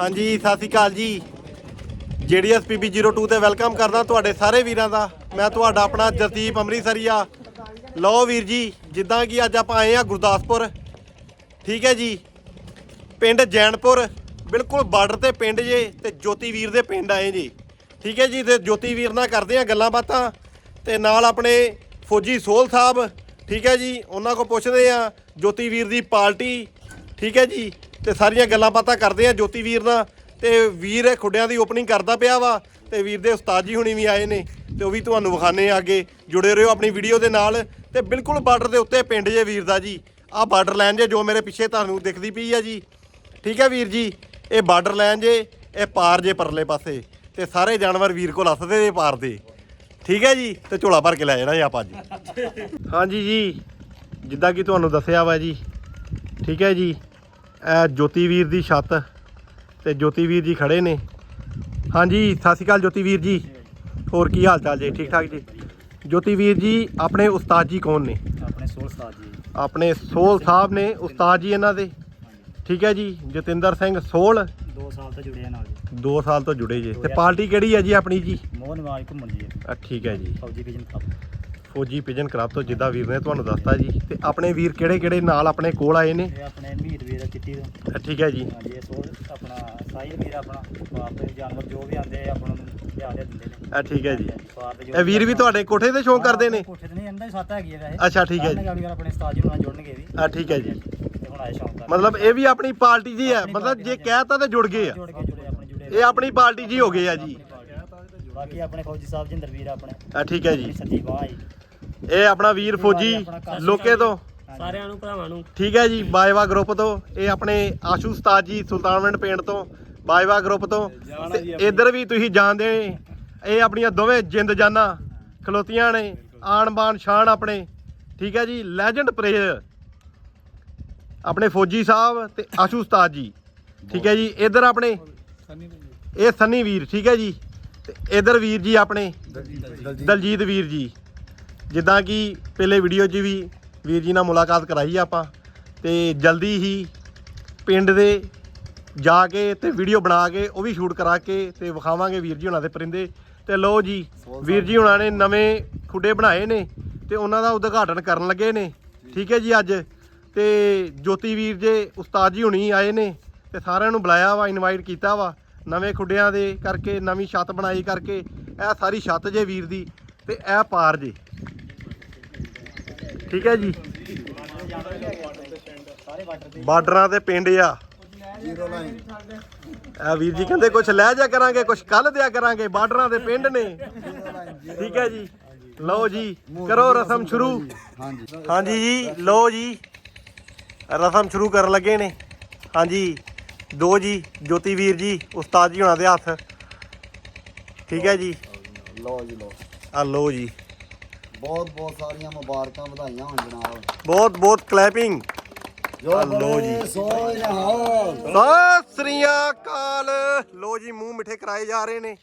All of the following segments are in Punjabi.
ਹਾਂਜੀ, ਸਤਿ ਸ਼੍ਰੀ ਅਕਾਲ ਜੀ। ਜੀਡੀਐਸ ਪੀਬੀ 02 ਤੇ ਵੈਲਕਮ ਕਰਦਾ ਤੁਹਾਡੇ ਸਾਰੇ ਵੀਰਾਂ ਦਾ। ਮੈਂ ਤੁਹਾਡਾ ਆਪਣਾ ਜਸਦੀਪ ਅੰਮ੍ਰਿਤਸਰੀਆ। ਲਓ ਵੀਰ ਜੀ, ਜਿੱਦਾਂ ਕਿ ਅੱਜ ਆਪਾਂ ਆਏ ਆ ਗੁਰਦਾਸਪੁਰ। ਠੀਕ ਹੈ ਜੀ। ਪਿੰਡ ਜੈਨਪੁਰ, ਬਿਲਕੁਲ ਬਾਰਡਰ ਤੇ ਪਿੰਡ ਜੇ ਤੇ ਜੋਤੀ ਵੀਰ ਦੇ ਪਿੰਡ ਆਏ ਜੀ। ਠੀਕ ਹੈ ਜੀ, ਤੇ ਜੋਤੀ ਵੀਰ ਨਾਲ ਕਰਦੇ ਆ ਗੱਲਾਂ ਬਾਤਾਂ। ਤੇ ਨਾਲ ਆਪਣੇ ਫੌਜੀ ਸੋਲ ਸਾਹਿਬ, ਠੀਕ ਹੈ ਜੀ, ਉਹਨਾਂ ਕੋ ਪੁੱਛਦੇ ਆ ਜੋਤੀ ਵੀਰ ਦੀ ਪਾਰਟੀ। ਠੀਕ ਹੈ ਜੀ। ਤੇ ਸਾਰੀਆਂ ਗੱਲਾਂ ਬਾਤਾਂ ਕਰਦੇ ਆ ਜੋਤੀ ਵੀਰ ਨਾਲ ਤੇ ਵੀਰ ਇਹ ਖੁੱਡਿਆਂ ਦੀ ਓਪਨਿੰਗ ਕਰਦਾ ਪਿਆ ਵਾ, ਤੇ ਵੀਰ ਦੇ ਉਸਤਾਦ ਜੀ ਹੁਣੀ ਵੀ ਆਏ ਨੇ, ਤੇ ਉਹ ਵੀ ਤੁਹਾਨੂੰ ਵਿਖਾਣੇ ਆ ਅੱਗੇ। ਜੁੜੇ ਰਹੋ ਆਪਣੀ ਵੀਡੀਓ ਦੇ ਨਾਲ, ਤੇ ਬਿਲਕੁਲ ਬਾਰਡਰ ਦੇ ਉੱਤੇ ਪਿੰਡ ਜੇ ਵੀਰ ਦਾ ਜੀ। ਆਹ ਬਾਰਡਰ ਲਾਈਨ ਜੇ ਜੋ ਮੇਰੇ ਪਿੱਛੇ ਤੁਹਾਨੂੰ ਦਿਖਦੀ ਪਈ ਆ ਜੀ। ਠੀਕ ਹੈ ਵੀਰ ਜੀ, ਇਹ ਬਾਰਡਰ ਲਾਈਨ ਜੇ, ਇਹ ਪਾਰ ਜੇ ਪਰਲੇ ਪਾਸੇ, ਤੇ ਸਾਰੇ ਜਾਨਵਰ ਵੀਰ ਕੋਲ ਹੱਸਦੇ ਨੇ ਪਾਰ ਦੇ। ਠੀਕ ਹੈ ਜੀ, ਤੇ ਝੋਲਾ ਭਰ ਕੇ ਲੈ ਜਾਣਾ ਜੀ ਆਪਾਂ ਅੱਜ। ਹਾਂਜੀ ਜੀ, ਜਿੱਦਾਂ ਕਿ ਤੁਹਾਨੂੰ ਦੱਸਿਆ ਵਾ ਜੀ। ਠੀਕ ਹੈ ਜੀ ਇਹ ਜੋਤੀ ਵੀਰ ਦੀ ਛੱਤ ਤੇ ਜੋਤੀ ਵੀਰ ਜੀ ਖੜੇ ਨੇ। ਹਾਂਜੀ ਸਤਿ ਸ਼੍ਰੀ ਅਕਾਲ ਜੋਤੀ ਵੀਰ ਜੀ। ਹੋਰ ਕੀ ਹਾਲ ਚਾਲ ਜੀ? ਠੀਕ ਠਾਕ ਜੀ? ਜੋਤੀ ਵੀਰ ਜੀ ਆਪਣੇ ਉਸਤਾਦ ਜੀ ਕੌਣ ਨੇ? ਆਪਣੇ ਸੋਲ ਉਸਤਾਦ ਜੀ। ਆਪਣੇ ਸੋਹਲ ਸਾਹਿਬ ਨੇ ਉਸਤਾਦ ਜੀ ਇਹਨਾਂ ਦੇ। ਠੀਕ ਹੈ ਜੀ ਜਤਿੰਦਰ ਸਿੰਘ ਸੋਹਲ 2 ਸਾਲ ਤੋਂ ਜੁੜੇ ਆ ਨਾਲ ਜੀ। 2 ਸਾਲ ਤੋਂ ਜੁੜੇ ਜੇ। ਤੇ ਪਾਰਟੀ ਕਿਹੜੀ ਹੈ ਜੀ ਆਪਣੀ ਜੀ? ਮੋਹ ਨਿਵਾਜ ਘੁੰਮਣ ਜੀ। ਅ, ਠੀਕ ਹੈ ਜੀ। Fauji pigeon club Fauji pigeon club ਤੋਂ ਜਿੱਦਾਂ ਵੀਰ ਨੇ ਤੁਹਾਨੂੰ ਦੱਸਤਾ ਜੀ ਤੇ ਆਪਣੇ ਵੀਰ ਕਿਹੜੇ ਕਿਹੜੇ ਨਾਲ ਆਪਣੇ ਕੋਲ ਆਏ ਨੇ? ਇਹ ਆਪਣੇ ਮੀਰ ਵੀਰ ਆ ਚਿੱਟੀ ਤੋਂ। ਠੀਕ ਹੈ ਜੀ। ਹਾਂਜੀ ਇਹ ਸੋਲ ਆਪਣਾ ਸਾਹਿਲ ਵੀਰ ਆਪਣਾ ਬਾਪ ਦੇ ਜਾਨਵਰ ਜੋ ਵੀ ਆਉਂਦੇ ਆ ਆਪਾਂ ਨੂੰ ਲਿਆ ਦੇ ਦਿੰਦੇ ਨੇ। ਅ, ਠੀਕ ਹੈ ਜੀ। ਬਾਪ ਜੋ ਇਹ ਵੀਰ ਵੀ ਤੁਹਾਡੇ ਕੋਠੇ ਤੇ ਸ਼ੌਂਕ ਕਰਦੇ ਨੇ? ਕੋਠੇ ਤੇ ਨਹੀਂ ਇਹਨਾਂ ਦੀ ਸੱਤ ਹੈਗੀ ਵੈਸੇ। ਅੱਛਾ ਠੀਕ ਹੈ ਜੀ। ਅਗਲੀ ਵਾਰ ਆਪਣੇ ਉਸਤਾਦ ਜੀ ਨੂੰ ਨਾਲ ਜੁੜਨਗੇ ਵੀ। ਅ, ਠੀਕ ਹੈ ਜੀ। ਤੇ ਹੁਣ ਆਏ ਸ਼ੌਂਕ ਮਤਲਬ ਇਹ ਵੀ ਆਪਣੀ ਪਾਰਟੀ ਜੀ ਹੈ। ਮਤਲਬ ਜੇ ਕਹਿਤਾ ਤੇ ਜੁੜ ਗਏ ਆ। ਜੁੜ ਕੇ ਜੁੜੇ ਆਪਣੇ ਜੁੜੇ ਇਹ ਆਪਣੀ ਪਾਰਟੀ ਜੀ ਹੋ ਗਏ ਆ ਜੀ। ਬਾਕੀ ਆਪਣੇ ਫੌਜੀ ਸਾਹਿਬ ਜਿੰਦਰ ਵੀਰ ਆਪਣੇ। ਅ, ਠੀਕ ਹੈ ਜੀ। ਆਪਣੀ ਸੱਜੀ ਬਾਹ ਜੀ। ਇਹ ਆਪਣਾ ਵੀਰ ਫੌਜੀ ਲੋਕੇ ਤੋਂ। ਸਾਰਿਆਂ ਨੂੰ ਭਰਾਵਾਂ ਨੂੰ। ਠੀਕ ਹੈ ਜੀ ਬਾਇਵਾ ਗਰੁੱਪ ਤੋਂ। ਇਹ ਆਪਣੇ ਆਸ਼ੂ ਉਸਤਾਦ ਜੀ ਸੁਲਤਾਨਵਿੰਡ ਪਿੰਡ ਤੋਂ। ਬਾਇਵਾ ਗਰੁੱਪ ਤੋਂ। ਤੇ ਇੱਧਰ ਵੀ ਤੁਸੀਂ ਜਾਣਦੇ ਨੇ ਇਹ ਆਪਣੀਆਂ ਦੋਵੇਂ ਜਿੰਦ ਜਾਨਾਂ ਖਲੋਤੀਆਂ ਨੇ ਆਣ ਬਾਣ ਸ਼ਾਨ ਆਪਣੇ। ਠੀਕ ਹੈ ਜੀ ਲੈਜੈਂਡ ਪਲੇਅਰ ਆਪਣੇ ਫੌਜੀ ਸਾਹਿਬ ਤੇ ਆਸ਼ੂ ਉਸਤਾਦ ਜੀ। ਠੀਕ ਹੈ ਜੀ ਇੱਧਰ ਆਪਣੇ ਇਹ ਸੰਨੀ ਵੀਰ ਠੀਕ ਹੈ ਜੀ। ਤੇ ਇੱਧਰ ਵੀਰ ਜੀ ਆਪਣੇ ਦਲਜੀਤ ਵੀਰ ਜੀ। ਜਿੱਦਾਂ ਕਿ ਪਹਿਲੇ ਵੀਡੀਓ 'ਚ ਵੀ ਵੀਰ ਜੀ ਨਾਲ ਮੁਲਾਕਾਤ ਕਰਾਈ ਆਪਾਂ, ਤੇ ਜਲਦੀ ਹੀ ਪਿੰਡ ਦੇ ਜਾ ਕੇ ਤੇ ਵੀਡੀਓ ਬਣਾ ਕੇ ਉਹ ਵੀ ਸ਼ੂਟ ਕਰਾ ਕੇ ਤੇ ਵਿਖਾਵਾਂਗੇ ਵੀਰ ਜੀ ਉਹਨਾਂ ਦੇ ਪਰਿੰਦੇ। ਤੇ ਲਓ ਜੀ, ਵੀਰ ਜੀ ਉਹਨਾਂ ਨੇ ਨਵੇਂ ਖੁੱਡੇ ਬਣਾਏ ਨੇ ਤੇ ਉਹਨਾਂ ਦਾ ਉਦਘਾਟਨ ਕਰਨ ਲੱਗੇ ਨੇ। ਠੀਕ ਹੈ ਜੀ ਅੱਜ। ਤੇ ਜੋਤੀ ਵੀਰ ਜੇ ਉਸਤਾਦ ਜੀ ਹੁਣੀ ਆਏ ਨੇ ਤੇ ਸਾਰਿਆਂ ਨੂੰ ਬੁਲਾਇਆ ਵਾ ਇਨਵਾਈਟ ਕੀਤਾ ਵਾ ਨਵੇਂ ਖੁੱਡਿਆਂ ਦੇ ਕਰਕੇ, ਨਵੀਂ ਛੱਤ ਬਣਾਈ ਕਰਕੇ। ਇਹ ਸਾਰੀ ਛੱਤ ਜੇ ਵੀਰ ਦੀ ਤੇ ਇਹ ਪਾਰ ਜੇ। ਠੀਕ ਹੈ ਜੀ। ਬਾਰਡਰ ਤੇ ਪਿੰਡ ਆ। ਜ਼ੀਰੋ ਲਾਈਨ ਇਹ ਵੀਰ ਜੀ ਕਹਿੰਦੇ ਕੁਝ ਲੈ ਜਾ ਕਰਾਂਗੇ ਕੁਝ ਕੱਲ ਦਿਆ ਕਰਾਂਗੇ ਬਾਰਡਰਾਂ ਦੇ ਪਿੰਡ ਨੇ। ਠੀਕ ਹੈ ਜੀ। ਲਓ ਜੀ ਕਰੋ ਰਸਮ ਸ਼ੁਰੂ। ਹਾਂਜੀ ਹਾਂਜੀ ਜੀ ਲਓ ਜੀ। ਰਸਮ ਸ਼ੁਰੂ ਕਰਨ ਲੱਗੇ ਨੇ। ਹਾਂਜੀ ਦੋ ਜੀ ਜੋਤੀ ਵੀਰ ਜੀ ਉਸਤਾਦ ਜੀ ਹੁਣਾਂ ਦੇ ਹੱਥ। ਠੀਕ ਹੈ ਜੀ। ਲਓ ਜੀ ਲਓ। ਆ ਲਓ ਜੀ। ਬਹੁਤ ਬਹੁਤ ਸਾਰੀਆਂ ਮੁਬਾਰਕਾਂ ਵਧਾਈਆਂ ਹੋਣ ਜਨਾਬ। ਬਹੁਤ ਬਹੁਤ ਕਲੈਪਿੰਗ ਜੋ ਲਓ ਜੀ। ਸੋਏ ਜਹਾਲ ਸਤਿ ਸ੍ਰੀ ਅਕਾਲ। ਲੋ ਜੀ ਮੂੰਹ ਮਿੱਠੇ ਕਰਾਏ ਜਾ ਰਹੇ ਨੇ।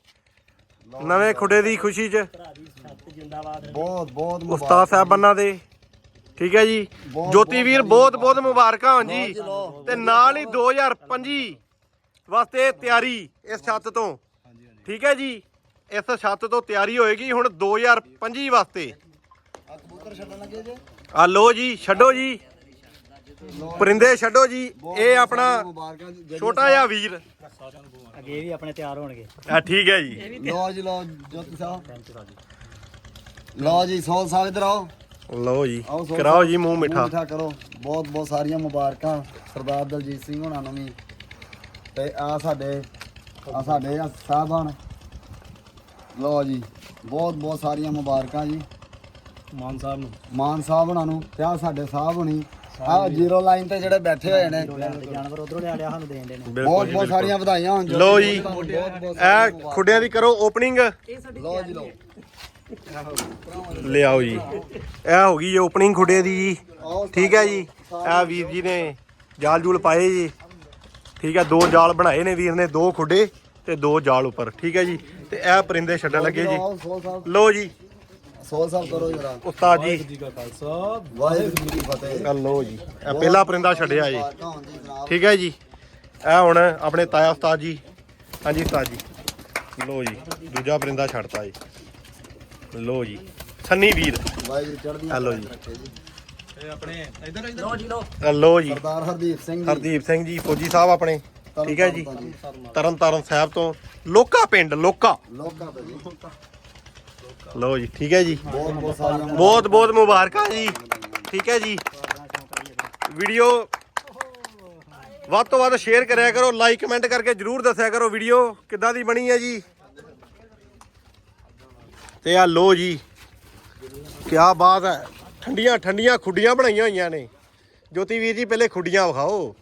ਨਵੇਂ ਖੁੱਡੇ ਦੀ ਖੁਸ਼ੀ 'ਚ। ਬਹੁਤ ਬਹੁਤ ਉਸਤਾਦ ਸਾਹਿਬਾਨਾਂ ਦੇ। ਠੀਕ ਹੈ ਜੀ। ਜੋਤੀ ਵੀਰ ਬਹੁਤ ਬਹੁਤ ਮੁਬਾਰਕਾਂ। ਹੋਣ ਜੀ। ਤੇ ਨਾਲ ਹੀ 2025 ਵਾਸਤੇ ਤਿਆਰੀ ਇਸ ਛੱਤ ਤੋਂ। ਠੀਕ ਹੈ ਜੀ। ਇਸ ਛੱਤ ਤੋਂ ਤਿਆਰੀ ਹੋਏਗੀ ਹੁਣ 2025 ਵਾਸਤੇ। ਕਬੂਤਰ ਛੱਡਣ ਲੱਗੇ ਜੇ ਆ ਲੋ ਜੀ ਛੱਡੋ ਜੀ। ਪਰਿੰਦੇ ਛੱਡੋ ਜੀ। ਇਹ ਆਪਣਾ ਛੋਟਾ ਜਿਹਾ ਵੀਰ। ਅੱਗੇ ਵੀ ਆਪਣੇ ਤਿਆਰ ਹੋਣਗੇ। ਆ ਠੀਕ ਹੈ ਜੀ। ਲਓ ਜੀ ਲਓ ਜੋਤੀ ਸਾਹਿਬ। ਲਓ ਜੀ ਸੋਲ ਸਾਹਿਬ ਇਧਰ ਆਓ। ਲਓ ਜੀ ਕਰਾਓ ਜੀ ਮੂੰਹ ਮਿੱਠਾ। ਮਿੱਠਾ ਕਰੋ। ਬਹੁਤ ਬਹੁਤ ਸਾਰੀਆਂ ਮੁਬਾਰਕਾਂ ਸਰਦਾਰ ਦਲਜੀਤ ਸਿੰਘ ਹੋਣਾ ਨੂੰ ਵੀ। ਤੇ ਆ ਸਾਡੇ ਆ ਸਾਡੇ ਸਾਹਿਬਾਨ। ਲਓ ਜੀ ਬਹੁਤ ਬਹੁਤ ਸਾਰੀਆਂ ਮੁਬਾਰਕਾਂ ਜੀ। ਮਾਨ ਸਾਹਿਬ ਨੂੰ। ਮਾਨ ਸਾਹਿਬ ਹੋਣਾ ਨੂੰ ਤੇ ਆ ਸਾਡੇ ਸਾਹਿਬ ਹੋਣੀ। ਆ ਜ਼ੀਰੋ ਲਾਈਨ ਤੇ ਜਿਹੜੇ ਬੈਠੇ ਹੋਏ ਨੇ। ਜਾਨਵਰ ਉਧਰੋਂ ਲਿਆ ਲਿਆ ਸਾਨੂੰ ਦੇਣ ਦੇ ਨੇ। ਬਹੁਤ ਬਹੁਤ। ਸਾਰੀਆਂ ਵਧਾਈਆਂ ਹੋਣ ਜੀ ਲਓ ਜੀ ਇਹ ਖੁੱਡਿਆਂ ਦੀ ਕਰੋ ਓਪਨਿੰਗ ਲਓ ਜੀ ਲਓ। ਲਿਆਓ ਜੀ। ਇਹ ਹੋ ਗਈ ਜੀ ਓਪਨਿੰਗ ਖੁੱਡੇ ਦੀ ਜੀ। ਠੀਕ ਹੈ ਜੀ। ਇਹ ਵੀਰ ਜੀ ਨੇ ਜਾਲ ਜੂਲ ਪਾਏ ਜੀ। ਠੀਕ ਹੈ ਦੋ ਜਾਲ ਬਣਾਏ ਨੇ ਵੀਰ ਨੇ ਦੋ ਖੁੱਡੇ ਤੇ ਦੋ ਜਾਲ ਉੱਪਰ। ਠੀਕ ਹੈ ਜੀ। ਤੇ ਇਹ ਪਰਿੰਦੇ ਛੱਡਣ ਲੱਗੇ ਜੀ। ਲਓ ਜੀ। ਸੋਲ ਸਾਹਿਬ ਕਰੋ ਜਰਾ ਉਸਤਾਦ ਜੀ। ਜੀ ਕਾ ਖਾਲਸਾ ਵਾਹਿਗੁਰੂ ਜੀ ਕੀ ਫਤਿਹ। ਆ ਲਓ ਜੀ। ਇਹ ਪਹਿਲਾ ਪਰਿੰਦਾ ਛੱਡਿਆ ਜੀ। ਮੁਬਾਰਕਾਂ ਹੋਣ ਜੀ ਜਨਾਬ। ਠੀਕ ਹੈ ਜੀ। ਇਹ ਹੁਣ ਆਪਣੇ ਤਾਇਆ ਉਸਤਾਦ ਜੀ। ਹਾਂਜੀ ਉਸਤਾਦ ਜੀ। ਲੋ ਜੀ ਦੂਜਾ ਪਰਿੰਦਾ ਛੱਡਤਾ ਜੀ। ਲੋ ਜੀ ਸੰਨੀ ਵੀਰ। ਵਾਹਿਗੁਰੂ ਚੜ੍ਹਦੀ ਜੀ। ਲੋ ਜੀ। ਲੋ ਇਹ ਲੋ ਜੀ ਸਰਦਾਰ ਹਰਦੀਪ ਸਿੰਘ ਜੀ। ਹਰਦੀਪ ਸਿੰਘ ਜੀ ਫੌਜੀ ਸਾਹਿਬ ਆਪਣੇ। ਠੀਕ ਹੈ ਜੀ। ਤਰਨ ਤਾਰਨ ਸਾਹਿਬ ਤੋਂ। ਲੋਕਾ ਪਿੰਡ ਲੋਕਾ। ਲੋਕਾਂ ਤੋਂ ਜੀ। ਲੋ ਜੀ ਠੀਕ ਹੈ ਜੀ। ਬਹੁਤ ਬਹੁਤ ਸਾਰੀਆਂ ਬਹੁਤ ਬਹੁਤ ਮੁਬਾਰਕਾਂ ਜੀ। ਠੀਕ ਹੈ ਜੀ। ਵੀਡੀਓ ਵੱਧ ਤੋਂ ਵੱਧ ਸ਼ੇਅਰ ਕਰਿਆ ਕਰੋ ਲਾਈਕ ਕਮੈਂਟ ਕਰਕੇ ਜਰੂਰ ਦੱਸਿਆ ਕਰੋ ਵੀਡੀਓ ਕਿੱਦਾਂ ਦੀ ਬਣੀ ਹੈ ਜੀ। ਤੇ ਆ ਲੋ ਜੀ ਕੀ ਬਾਤ ਹੈ। ਠੰਡੀਆਂ ਠੰਡੀਆਂ ਖੁੱਡੀਆਂ ਬਣਾਈਆਂ ਹੋਈਆਂ ਨੇ। ਜੋਤੀ ਵੀਰ ਜੀ ਪਹਿਲੇ ਖੁੱਡੀਆਂ ਵਿਖਾਓ।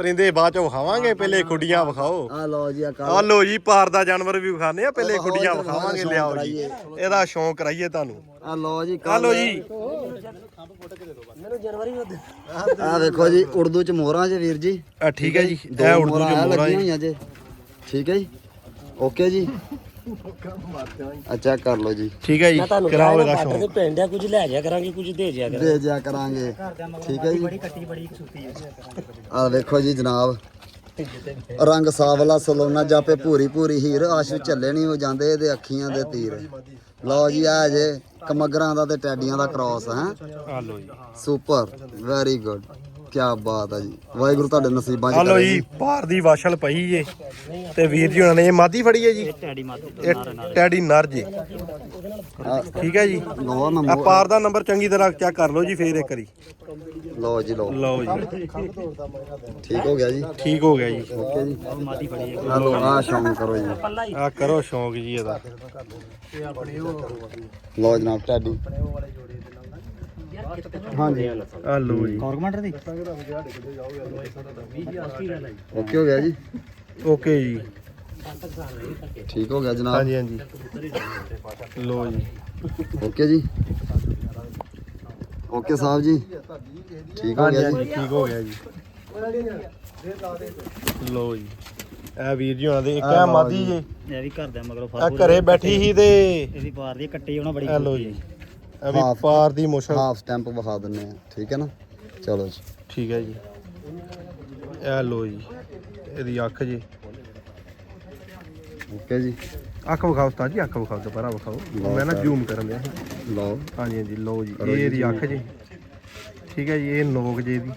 ਪਰਿੰਦੇ ਬਾਅਦ ਚ ਵਿਖਾਵਾਂਗੇ ਪਹਿਲੇ ਖੁੱਡੀਆਂ ਵਿਖਾਓ। ਆ ਲਓ ਜੀ ਆ ਆ ਕਾਲ ਲੋ ਜੀ ਪਾਰ ਦਾ ਜਾਨਵਰ ਵੀ ਵਿਖਾਣੇ ਆ ਪਹਿਲੇ ਖੁੱਡੀਆਂ ਵਿਖਾਵਾਂਗੇ ਲਿਆਓ ਜੀ। ਇਹਦਾ ਸ਼ੌਂਕ ਕਰਾਈਏ ਤੁਹਾਨੂੰ। ਆ ਲਓ ਜੀ ਆ ਲੋ ਜੀ। ਆ ਵੇਖੋ ਜੀ ਉਰਦੂ ਚ ਮੋਹਰਾਂ ਜੇ ਵੀਰ ਜੀ। ਆ ਠੀਕ ਹੈ ਜੀ ਇਹ ਉਰਦੂ ਚ ਮੋਹਰਾਂ ਲੱਗੀਆਂ ਹੈ ਹੋਈਆਂ ਜੇ। ਠੀਕ ਹੈ ਜੀ? ਓਕੇ ਜੀ। ਚੈੱਕ ਕਰ ਲਓ ਜੀ। ਠੀਕ ਹੈ ਜੀ ਕਰਾਓ ਇਹਦਾ ਬਾਰਡਰ ਦੇ ਸ਼ੌਂਕ ਪਿੰਡ ਆ ਕੁਝ ਲੈ ਜਾ ਕਰਾਂਗੇ ਕੁਝ ਦੇ ਜਾ ਕਰਾਂਗੇ। ਦੇ ਜਿਆ ਕਰਾਂਗੇ। ਠੀਕ ਹੈ ਜੀ। ਬੜੀ ਕੱਟੀ ਬੜੀ ਸੁੱਤੀ ਹੈ ਆ ਵੇਖੋ ਜੀ ਜਨਾਬ। ਰੰਗ ਸਾਵਲਾ ਸਲੋਨਾ ਜਾਪੇ ਭੂਰੀ ਭੂਰੀ ਹੀਰ ਆਸ਼ੂ ਚੱਲੇ ਨਹੀਂ ਹੋ ਜਾਂਦੇ ਇਹਦੇ ਅੱਖੀਆਂ ਦੇ ਤੀਰ। ਲਓ ਜੀ ਆ ਜੇ ਕਮਗਰਾਂ ਦਾ ਤੇ ਟੈਡੀਆਂ ਦਾ ਕ੍ਰਾਸ ਹੈ। ਆ ਲੋ ਜੀ। ਸੁਪਰ ਵੈਰੀ ਗੁੱਡ ਕੀ ਬਾਤ ਹੈ ਜੀ। ਵਾਹਿਗੁਰੂ ਤੁਹਾਡੇ ਨਸੀਬਾਂ ਆ ਚ ਲੋ ਕਰੇ ਜੀ ਪਾਰ ਦੀ ਵਾਸ਼ਲ ਪਈ ਜੇ ਤੇ ਵੀਰ ਜੀ ਉਹਨਾਂ ਨੇ ਇਹ ਮਾਦੀ ਫੜੀ ਹੈ ਜੀ? ਟੈਡੀ ਨਰ ਜੀ। ਆ ਠੀਕ ਹੈ ਜੀ? ਲਓ ਆ ਨੰਬਰ ਪਾਰ ਦਾ ਨੰਬਰ ਚੰਗੀ ਤਰ੍ਹਾਂ ਚੈੱਕ ਕਰ ਲਓ ਜੀ ਫੇਰ ਇੱਕ ਵਾਰੀ। ਲਓ ਜੀ ਲਓ। ਲਓ ਜੀ। ਠੀਕ ਹੋ ਗਿਆ ਜੀ? ਠੀਕ ਹੋ ਗਿਆ ਜੀ। ਓਕੇ ਜੀ। ਫੜੀ ਆ ਲਓ ਆ ਸ਼ੌਂਕ ਕਰੋ ਜੀ। ਆ ਕਰੋ ਸ਼ੌਂਕ ਜੀ ਇਹਦਾ। ਲਓ ਜਨਾਬ ਟੈਡੀ। ਹਾਂਜੀ। ਆ ਲੋ ਜੀ। ਗਵਰਨਮੈਂਟ ਦੀ? ਓਕੇ ਹੋ ਗਿਆ ਜੀ। ਓਕੇ ਜੀ। ਠੀਕ ਹੋ ਗਿਆ ਜਨਾਬ? ਹਾਂਜੀ ਹਾਂਜੀ। ਲੋ ਜੀ। ਓਕੇ ਜੀ। ਓਕੇ ਸਾਹਿਬ ਜੀ। ਠੀਕ ਹੋ ਗਿਆ ਜੀ? ਠੀਕ ਹੋ ਗਿਆ ਜੀ। ਲੋ ਜੀ। ਇਹ ਵੀਰ ਜੀ ਉਹਨਾਂ ਦੇ ਇੱਕ ਆ ਮਾਦੀ ਜੀ। ਇਹ ਵੀ ਘਰ ਦੇ ਮਗਰੋਂ ਆ ਘਰੇ ਬੈਠੀ ਸੀ ਤੇ ਇਹ ਵੀ ਪਾਰ ਦੀ ਕੱਟੀ ਉਹਨਾਂ ਬੜੀ ਲੋ ਜੀ। ਇਹ ਵੀ ਪਾਰ ਦੀ ਮੁਸ਼ਕ ਹਾਫ ਸਟੈਂਪ ਵਿਖਾ ਦਿੰਨੇ ਆ ਠੀਕ ਹੈ ਨਾ? ਚਲੋ ਜੀ। ਠੀਕ ਹੈ ਜੀ। ਇਹ ਲੋ ਜੀ ਇਹਦੀ ਅੱਖ ਜੀ। ਓਕੇ ਜੀ। ਅੱਖ ਵਿਖਾਓ ਉਸਤਾਦ ਜੀ ਅੱਖ ਵਿਖਾਓ ਦੁਬਾਰਾ ਵਿਖਾਓ। ਮੈਂ ਨਾ ਜ਼ੂਮ ਕਰਨ ਦਿਆ ਲਓ। ਹਾਂਜੀ ਹਾਂਜੀ ਲੋ ਜੀ। ਕਰੋ ਇਹ ਜੀ ਇਹਦੀ। ਅੱਖ ਜੀ। ਠੀਕ ਹੈ ਜੀ ਇਹ ਨੋਕ ਜੀ ਇਹਦੀ।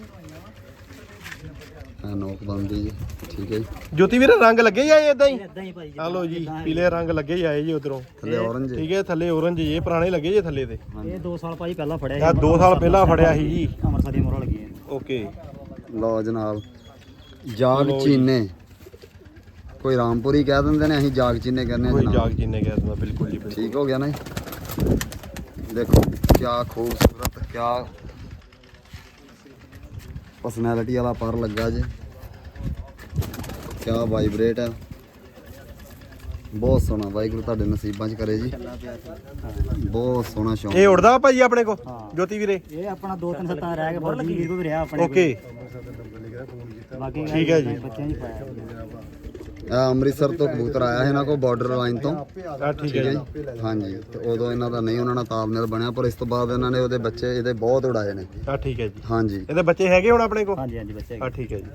ਆ ਨੋਕ ਬੰਦੀ ਜੀ ਠੀਕ ਹੈ ਜੀ। ਜੋਤੀ ਵੀਰ ਰੰਗ ਲੱਗੇ ਜਾਂ ਇਦਾਂ ਹੀ? ਇਦਾਂ ਹੀ ਭਾਈ ਆ ਲੋ ਜੀ ਪੀਲੇ ਰੰਗ ਲੱਗੇ ਹੀ ਆਏ ਜੀ ਉਧਰੋਂ। ਥੱਲੇ orange ਠੀਕ ਹੈ ਥੱਲੇ orange ਜੀ ਇਹ ਪੁਰਾਣੇ ਲੱਗੇ ਜੀ ਥੱਲੇ ਤੇ ਇਹ 2 ਸਾਲ ਭਾਈ ਪਹਿਲਾਂ ਫੜਿਆ ਇਹ 2 ਸਾਲ ਪਹਿਲਾਂ ਫੜਿਆ ਸੀ ਜੀ? ਅੰਮ੍ਰਿਤਸਰ ਦੀ ਮੋਹਰਾਂ ਲੱਗੀਆਂ। ਓਕੇ। ਲਓ ਜਨਾਬ ਜਾਗ। ਚੀਨੇ। ਕੋਈ ਰਾਮਪੁਰੀ ਕਹਿ ਦਿੰਦੇ ਨੇ ਅਸੀਂ ਜਾਗ ਚੀਨੇ ਕਹਿੰਦੇ ਆ ਕੋਈ ਜਨਾਬ। ਜਾਗ ਜਿੰਨੇ ਕਹਿ ਦਿੰਦਾ ਬਿਲਕੁਲ ਜੀ ਠੀਕ ਹੋ ਗਿਆ ਨਾ ਜੀ? ਦੇਖੋ ਕੀ ਖੂਬਸੂਰਤ ਕੀ ਪਰਸਨੈਲਿਟੀ ਵਾਲਾ ਪਰ ਲੱਗਾ ਜੇ। ਕੀ ਵਾਈਬ੍ਰੇਟ ਹੈ ਬਹੁਤ ਸੋਹਣਾ ਵਾਹਿਗੁਰੂ ਤੁਹਾਡੇ ਨਸੀਬਾਂ 'ਚ ਕਰੇ ਜੀ। ਬਹੁਤ ਸੋਹਣਾ ਸ਼ੌਂਕ। ਇਹ ਉੜਦਾ ਭਾਜੀ ਆਪਣੇ ਕੋ। ਜੋਤੀ ਵੀਰੇ? ਇਹ ਆਪਣਾ ਦੋ ਤਿੰਨ ਸੱਤਾਂ ਰਹਿ ਗਏ ਫੌਜੀ ਵੀਰ ਕੋ ਵੀ ਰਿਹਾ ਆਪਣੇ ਓਕੇ। ਬਾਕੀ ਠੀਕ ਹੈ ਜੀ। ਬੱਚਿਆਂ ਦੀ ਪਾਇਆ। ਅੰਮ੍ਰਿਤਸਰ ਤੋਂ ਕਬੂਤਰ ਆਇਆ ਹੈ ਇਹਨਾਂ ਕੋ ਬਾਰਡਰ ਲਾਈਨ ਤੋਂ। ਆ ਠੀਕ ਹੈ ਹੈ ਜੀ। ਹਾਂਜੀ ਤੇ ਉਦੋਂ ਇਹਨਾਂ ਦਾ ਨਹੀਂ ਉਹਨਾਂ ਨਾਲ ਤਾਲਮੇਲ ਬਣਿਆ ਪਰ ਇਸ ਤੋਂ ਬਾਅਦ ਇਹਨਾਂ ਨੇ ਉਹਦੇ ਬੱਚੇ ਇਹਦੇ ਬਹੁਤ ਉਡਾਏ ਨੇ। ਆ ਠੀਕ ਹੈ ਜੀ। ਹਾਂਜੀ। ਇਹਦੇ ਬੱਚੇ ਹੈਗੇ ਹੁਣ ਆਪਣੇ ਕੋ ਹਾਂਜੀ ਹਾਂਜੀ ਬੱਚੇ ਆ ਠੀਕ ਹੈ ਜੀ।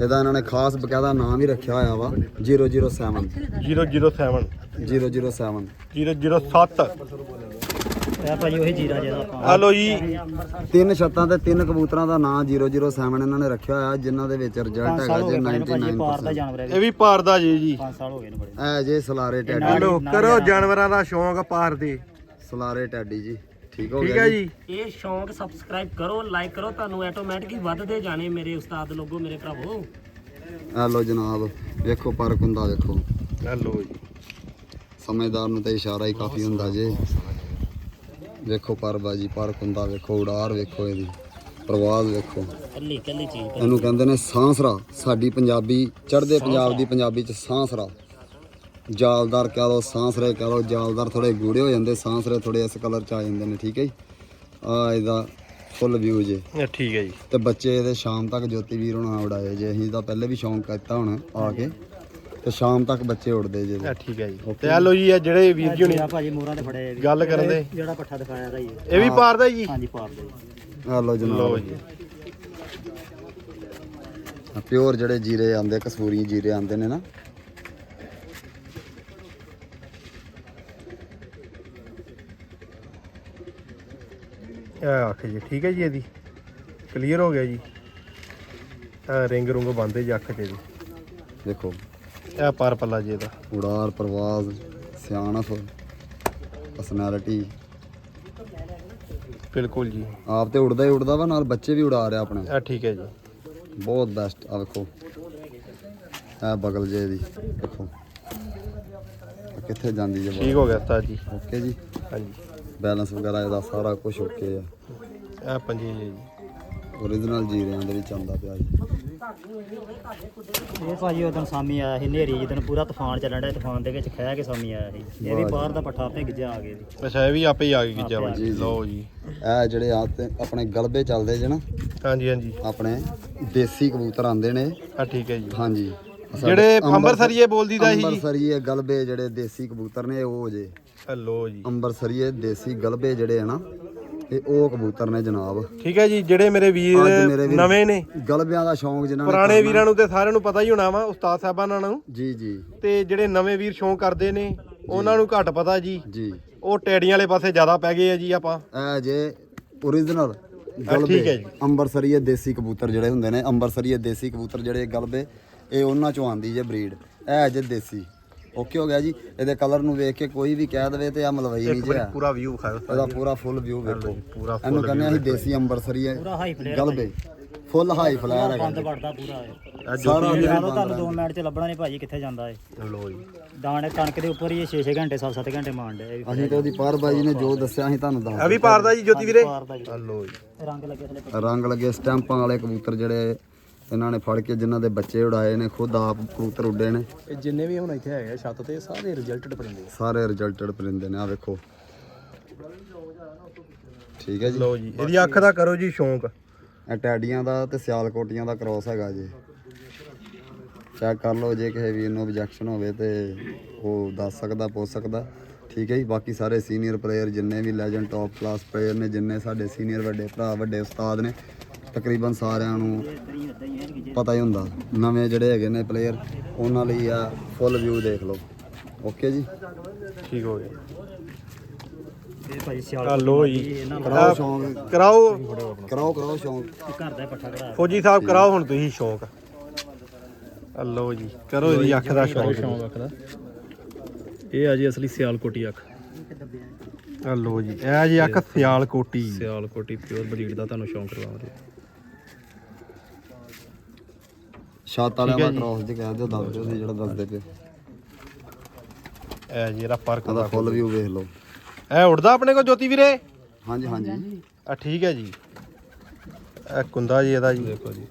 ਇਹਦਾ ਇਹਨਾਂ ਨੇ ਖਾਸ ਬਕਾਇਦਾ ਨਾਮ ਵੀ ਰੱਖਿਆ ਹੋਇਆ ਵਾ 007 007 007 007 ਇਹ ਭਾਜੀ ਉਹੀ ਜੀਰਾ ਜਿਹੜਾ ਆਪਾਂ ਆ ਲੋ ਜੀ। ਤਿੰਨ ਛੱਤਾਂ ਤੇ ਤਿੰਨ ਕਬੂਤਰਾਂ ਦਾ ਨਾਮ 007 ਇਹਨਾਂ ਨੇ ਰੱਖਿਆ ਹੋਇਆ ਜਿਨ੍ਹਾਂ ਦੇ ਵਿੱਚ ਰਿਜ਼ਲਟ 5 ਹੈਗਾ ਸਾਲ ਹੋ ਜੇ ਗਏ ਭਾਜੀ ਭਾਜੀ ਪਾਰ ਦਾ 99% ਜਾਨਵਰ ਹੈ ਇਹ ਵੀ ਪਾਰ ਦਾ ਜੀ ਜੀ। 5 ਸਾਲ ਹੋ ਗਏ ਨੇ ਬੜੇ। ਐ ਜੇ ਸਲਾਰੇ ਟੈਡੀ। ਹੈਲੋ ਕਰੋ ਜਾਨਵਰਾਂ ਦਾ ਸ਼ੌਂਕ ਪਾਰ ਦੇ। ਸਲਾਰੇ ਟੈਡੀ ਜੀ ਠੀਕ ਹੋ ਠੀਕ ਗਿਆ ਹੈ ਜੀ? ਇਹ ਸ਼ੌਂਕ ਸਬਸਕ੍ਰਾਈਬ ਕਰੋ ਲਾਈਕ ਕਰੋ ਤੁਹਾਨੂੰ ਆਟੋਮੈਟਿਕ ਹੀ ਵੱਧਦੇ ਜਾਣੇ ਮੇਰੇ ਉਸਤਾਦ ਲੋਗੋ ਮੇਰੇ ਭਰਾਵੋ। ਆ ਲੋ ਜਨਾਬ ਵੇਖੋ ਪਰਕ ਹੁੰਦਾ ਵੇਖੋ। ਆ ਲੋ ਜੀ। ਸਮਝਦਾਰ ਨੂੰ ਤਾਂ ਇਸ਼ਾਰਾ ਹੀ ਕਾਫੀ ਹੁੰਦਾ ਜੇ। ਵੇਖੋ ਪਰਬਾਜੀ ਪਰਕ ਹੁੰਦਾ ਵੇਖੋ ਉਡਾਰ ਵੇਖੋ ਇਹਦੀ ਪ੍ਰਵਾਜ਼ ਵੇਖੋ। ਕੱਲੀ ਕੱਲੀ ਚੀਜ਼ ਇਹਨੂੰ ਕਹਿੰਦੇ ਨੇ ਸਾਂਸਰਾ ਸਾਡੀ ਪੰਜਾਬੀ ਚੜ੍ਹਦੇ ਪੰਜਾਬ ਦੀ ਪੰਜਾਬੀ ਚ ਸਾਂਸਰਾ। ਜਾਲਦਾਰ ਕਹਿ ਲਓ ਸਾਂਸਰੇ ਕਹਿ ਲਓ ਜਾਲਦਾਰ ਥੋੜੇ ਗੂੜੇ ਹੋ ਜਾਂਦੇ ਸਾਂਸਰੇ ਥੋੜੇ ਇਸ ਕਲਰ ਚ ਆ ਜਾਂਦੇ ਨੇ ਠੀਕ ਹੈ ਜੀ? ਆ ਇਹਦਾ ਫੁੱਲ ਵਿਊ ਜੇ। ਇਹ ਠੀਕ ਹੈ ਜੀ। ਤੇ ਬੱਚੇ ਇਹਦੇ ਸ਼ਾਮ ਤੱਕ ਜੋਤੀ ਵੀਰ ਹੋਣਾ ਉਡਾਏ ਜੇ ਅਸੀਂ ਤਾਂ ਪਹਿਲੇ ਵੀ ਸ਼ੌਂਕ ਕੀਤਾ ਹੁਣ ਆ ਕੇ। ਤੇ ਸ਼ਾਮ ਤੱਕ ਬੱਚੇ ਉੜਦੇ ਜੇ ਇਹ ਠੀਕ ਹੈ ਜੀ। ਤੇ ਆ ਲੋ ਜੀ ਇਹ ਜਿਹੜੇ ਵੀਰ ਜੀ ਹੁਣੀ ਭਾਜੀ ਮੋਹਰਾਂ ਤੇ ਫੜਿਆ। ਗੱਲ ਕਰਨ ਦੇ। ਜਿਹੜਾ ਪੱਠਾ ਦਿਖਾਇਆ ਦਾ ਹੀ ਹੈ। ਇਹ ਵੀ ਪਾਰ ਦਾ ਜੀ? ਹਾਂਜੀ ਪਾਰ ਦਾ ਜੀ ਆ ਲੋ ਲੋ ਜਨਾਬ ਜੀ। ਪਿਓਰ ਜਿਹੜੇ ਜੀਰੇ ਆਂਦੇ ਕਸੂਰੀ ਜੀਰੇ ਆਂਦੇ ਨੇ ਨਾ। ਇਹ ਅੱਖ ਜੀ ਠੀਕ ਹੈ ਜੀ ਇਹਦੀ। ਕਲੀਅਰ ਹੋ ਗਿਆ ਜੀ। ਇਹ ਰਿੰਗ ਰੁੰਗ ਬੰਦੇ ਜੀ ਅੱਖ 'ਚ ਜੀ ਦੇਖੋ ਇਹ ਪਰ ਪੱਲਾ ਜੀ ਇਹਦਾ ਉਡਾਰ ਪ੍ਰਵਾਜ਼ ਸਿਆਣਪ ਪਰਸਨੈਲਿਟੀ ਬਿਲਕੁਲ ਜੀ। ਆਪ ਤੇ ਉੜਦਾ ਹੀ ਉੜਦਾ ਵਾ ਨਾਲ ਬੱਚੇ ਵੀ ਉਡਾ ਰਿਹਾ ਆਪਣੇ। ਇਹ ਠੀਕ ਹੈ ਜੀ। ਬਹੁਤ ਬੈਸਟ ਆ ਵੇਖੋ। ਇਹ ਬਗਲ ਜੇ ਦੀ ਦੇਖੋ ਕਿੱਥੇ ਜਾਂਦੀ ਜੇ ਠੀਕ ਹੋ ਗਿਆ ਉਸਤਾਦ ਜੀ। ਓਕੇ ਜੀ। ਹਾਂਜੀ। ਬੈਲੈਂਸ ਵਗੈਰਾ ਇਹਦਾ ਸਾਰਾ ਕੁਝ ਓਕੇ ਆ। ਇਹ ਪੰਜੀ ਜੀ ਓਰੀਜਨਲ ਜੀਰਿਆਂ ਦੇ ਵਿੱਚ ਆਉਂਦਾ ਪਿਆ ਜੀ। ਇਹ ਭਾਜੀ ਉਦੋਂ ਸਾਮੀ ਆਇਆ ਸੀ ਨੇਰੀ ਜਦੋਂ ਪੂਰਾ ਤੂਫਾਨ ਚੱਲਣ ਡਿਆ ਤੂਫਾਨ ਦੇ ਵਿੱਚ ਖਹਿ ਕੇ ਸਾਮੀ ਆਇਆ ਸੀ। ਇਹ ਵੀ ਬਾਹਰ ਦਾ ਪੱਠਾ ਭਿੱਜ ਜਾ ਆ ਗਏ ਜੀ ਅੱਛਾ ਇਹ ਵੀ ਆਪੇ ਹੀ ਆ ਗਈ ਗਿੱਜਾ ਵਾ ਜੀ, ਜੀ ਜੀ। ਲਓ ਜੀ। ਇਹ ਜਿਹੜੇ ਆ ਤੇ ਆਪਣੇ ਗਲਬੇ ਚੱਲਦੇ ਜੇ ਨਾ ਹਾਂਜੀ ਹਾਂਜੀ। ਆਪਣੇ ਦੇਸੀ ਕਬੂਤਰ ਆਂਦੇ ਨੇ। ਆ ਠੀਕ ਹੈ ਜੀ। ਹਾਂਜੀ। ਜਿਹੜੇ ਅੰਬਰਸਰ- ਅੰਬਰਸਰੀਏ ਬੋਲਦੀ ਦਾ ਸੀ ਜੀ। ਅੰਬਰਸਰੀਏ ਗਲਬੇ ਜਿਹੜੇ ਦੇਸੀ ਕਬੂਤਰ ਨੇ ਉਹ ਜੇ। ਇਹ ਲਓ ਜੀ। ਅੰਬਰਸਰੀਏ ਦੇਸੀ ਗਲਬੇ ਜਿਹੜੇ ਆ ਇਹ ਉਹ ਕਬੂਤਰ ਨੇ ਜਨਾਬ। ਠੀਕ ਹੈ ਜੀ ਜਿਹੜੇ ਮੇਰੇ ਵੀਰ ਮੇਰੇ ਵੀਰ- ਨਵੇਂ ਨੇ। ਗਲਬਿਆਂ ਦਾ ਸ਼ੌਂਕ ਜਿਨ੍ਹਾਂ ਨੇ ਪੁਰਾਣੇ ਵੀਰਾਂ ਨੂੰ ਤੇ ਸਾਰਿਆਂ ਨੂੰ ਪਤਾ ਹੀ ਹੋਣਾ ਵਾ ਉਸਤਾਦ ਸਾਹਿਬਾਨਾਂ ਨੂੰ। ਜੀ ਜੀ। ਤੇ ਜਿਹੜੇ ਨਵੇਂ ਵੀਰ ਸ਼ੌਂਕ ਕਰਦੇ ਨੇ ਉਹਨਾਂ ਨੂੰ ਘੱਟ ਪਤਾ ਜੀ। ਜੀ। ਉਹ ਟੈਡੀਆਂ ਵਾਲੇ ਪਾਸੇ ਜ਼ਿਆਦਾ ਪੈ ਗਏ ਆ ਜੀ ਆਪਾਂ। ਇਹ ਜੇ ਓਰੀਜਨਲ ਠੀਕ ਹੈ ਗਲਬੇ ਜੀ। ਅੰਬਰਸਰੀਏ ਦੇਸੀ ਕਬੂਤਰ ਜਿਹੜੇ ਹੁੰਦੇ ਨੇ ਅੰਬਰਸਰੀਏ ਦੇਸੀ ਕਬੂਤਰ ਜਿਹੜੇ ਗਲਬੇ ਇਹ ਉਹਨਾਂ ਚੋਂ ਆਂਦੀ ਜੇ ਬਰੀਡ ਇਹ ਜੇ ਦੇਸੀ। ਓਕੇ ਹੋ ਗਿਆ ਜੀ। ਇਹਦੇ ਕਲਰ ਨੂੰ ਵੇਖ ਕੇ ਕੋਈ ਵੀ ਕਹਿ ਦਵੇ ਤੇ ਆ ਮਲਵਈ ਨਹੀਂ ਜਿਆ ਪੂਰਾ ਵਿਊ ਖਾਓ ਇਹਦਾ ਪੂਰਾ ਫੁੱਲ ਵਿਊ ਵੇਖੋ। ਪੂਰਾ ਇਹਨੂੰ ਕਹਿੰਦੇ ਅਸੀਂ ਦੇਸੀ ਪੂਰਾ ਹਾਈ ਫਲੇਅਰ ਗਲਬੇ ਫੁੱਲ ਹਾਈ ਫਲਾਇਰ ਹੈਗਾ ਬੰਦ ਜੀ। ਵੜਦਾ ਪੂਰਾ ਇਹ। ਇਹ ਸਾਰਾ ਜਦੋਂ ਤੁਹਾਨੂੰ 2 ਮਿੰਟ ਚ ਲੱਭਣਾ ਨਹੀਂ ਭਾਜੀ ਕਿੱਥੇ ਜਾਂਦਾ ਏ ਲਓ ਜੀ। ਦਾਣੇ ਕਣਕ ਦੇ ਉੱਪਰ ਹੀ ਇਹ 6-6 ਘੰਟੇ 7-7 ਘੰਟੇ ਇਹ ਵੀ ਅਸੀਂ ਤੇ ਉਹਦੀ ਪਾਰ ਬਾਈ ਨੇ ਜੋ ਦੱਸਿਆ ਅਸੀਂ ਤੁਹਾਨੂੰ ਦੱਸ ਵੀ ਪਾਰਦਾ ਜੀ ਜੋਤੀ ਵੀਰੇ? ਦਾ ਜੀ। ਆ ਰੰਗ ਲੱਗੇ ਥਲੇ। ਰੰਗ ਲੱਗੇ ਸਟੈਂਪਾਂ ਵਾਲੇ ਕਬੂਤਰ ਜਿਹੜੇ ਇਹਨਾਂ ਨੇ ਫੜ ਕੇ ਜਿਨ੍ਹਾਂ ਦੇ ਬੱਚੇ ਉਡਾਏ ਨੇ ਖੁਦ ਆਪ ਕਬੂਤਰ ਉੱਡੇ ਨੇ। ਇਹ ਜਿੰਨੇ ਵੀ ਹੁਣ ਇੱਥੇ ਹੈਗੇ ਆ ਛੱਤ ਤੇ ਸਾਰੇ ਰਿਜ਼ਲਟਡ ਪਰਿੰਦੇ ਸਾਰੇ ਰਿਜ਼ਲਟਡ ਪਰਿੰਦੇ ਨੇ ਆ ਵੇਖੋ। ਠੀਕ ਹੈ ਜੀ। ਲਓ ਜੀ ਇਹਦੀ ਅੱਖ ਦਾ ਕਰੋ ਜੀ ਸ਼ੌਂਕ। ਇਹ ਟੈਡੀਆਂ ਦਾ ਤੇ ਸਿਆਲਕੋਟੀਆਂ ਦਾ ਕ੍ਰਾਸ ਹੈਗਾ ਜੀ। ਚੈੱਕ ਕਰ ਲਓ ਜੇ ਕਿਸੇ ਵੀਰ ਨੂੰ ਆਬਜੈਕਸ਼ਨ ਹੋਵੇ ਤੇ ਉਹ ਦੱਸ ਸਕਦਾ ਪੁੱਛ ਸਕਦਾ। ਠੀਕ ਹੈ ਜੀ ਬਾਕੀ ਸਾਰੇ ਸੀਨੀਅਰ ਪਲੇਅਰ ਜਿੰਨੇ ਵੀ ਲੈਜੈਂਡ ਟੌਪ ਕਲਾਸ ਪਲੇਅਰ ਨੇ ਜਿੰਨੇ ਸਾਡੇ ਸੀਨੀਅਰ ਵੱਡੇ ਭਰਾ ਵੱਡੇ ਉਸਤਾਦ ਨੇ ਤਕਰੀਬਨ ਸਾਰਿਆਂ ਨੂੰ ਪਤਾ ਹੀ ਹੁੰਦਾ। ਨਵੇਂ ਜਿਹੜੇ ਹੈਗੇ ਨੇ ਪਲੇਅਰ ਉਹਨਾਂ ਲਈ ਆ ਫੁੱਲ ਵਿਊ ਦੇਖ ਲਓ। ਓਕੇ ਜੀ? ਠੀਕ ਹੋ ਗਿਆ। ਇਹ ਭਾਜੀ ਸਿਆਲ ਆ ਲਓ ਜੀ। ਕਰਾਓ ਸ਼ੌਂਕ। ਕਰਾਓ ਕਰਾਓ। ਕਰਾਓ ਸ਼ੌਂਕ। ਘਰ ਦਾ ਪੱਠਾ ਕਢਾਇਆ ਫੌਜੀ ਸਾਹਿਬ ਕਰਾਓ ਹੁਣ ਤੁਸੀਂ ਸ਼ੌਂਕ। ਆ ਲਓ ਜੀ। ਕਰੋ ਇਹਦੀ ਅੱਖ ਦਾ ਸ਼ੌਂਕ। ਸ਼ੌਂਕ ਇਹ ਆ ਜੀ ਅਸਲੀ ਸਿਆਲਕੋਟੀ ਅੱਖ। ਆ ਲਓ ਜੀ। ਇਹ ਜੀ ਅੱਖ ਸਿਆਲ ਕੋਟੀ। ਸਿਆਲਕੋਟੀ ਪਿਓਰ ਬਰੀਡ ਦਾ ਤੁਹਾਨੂੰ ਸ਼ੌਂਕ ਕਰਵਾਵਾਂਗੇ। ਛੱਤ ਵਾਲਿਆਂ ਦਾ ਕ੍ਰਾਸ ਜੇ ਕਹਿ ਦਿਓ ਦੱਸ ਦਿਓ ਤੁਸੀਂ ਜਿਹੜਾ ਦੱਸਦੇ ਪਏ। ਇਹ ਜੀ ਇਹਦਾ ਪਰਕ ਉਹਦਾ ਫੁੱਲ ਵਿਊ ਵੇਖ ਲਓ। ਇਹ ਉੜਦਾ ਆਪਣੇ ਕੋਲ ਜੋਤੀ ਵੀਰੇ? ਹਾਂਜੀ ਹਾਂਜੀ। ਆ ਠੀਕ ਹੈ ਜੀ। ਇਹ ਕੁੰਦਾ ਜੀ ਇਹਦਾ ਜੀ। ਦੇਖੋ ਜੀ।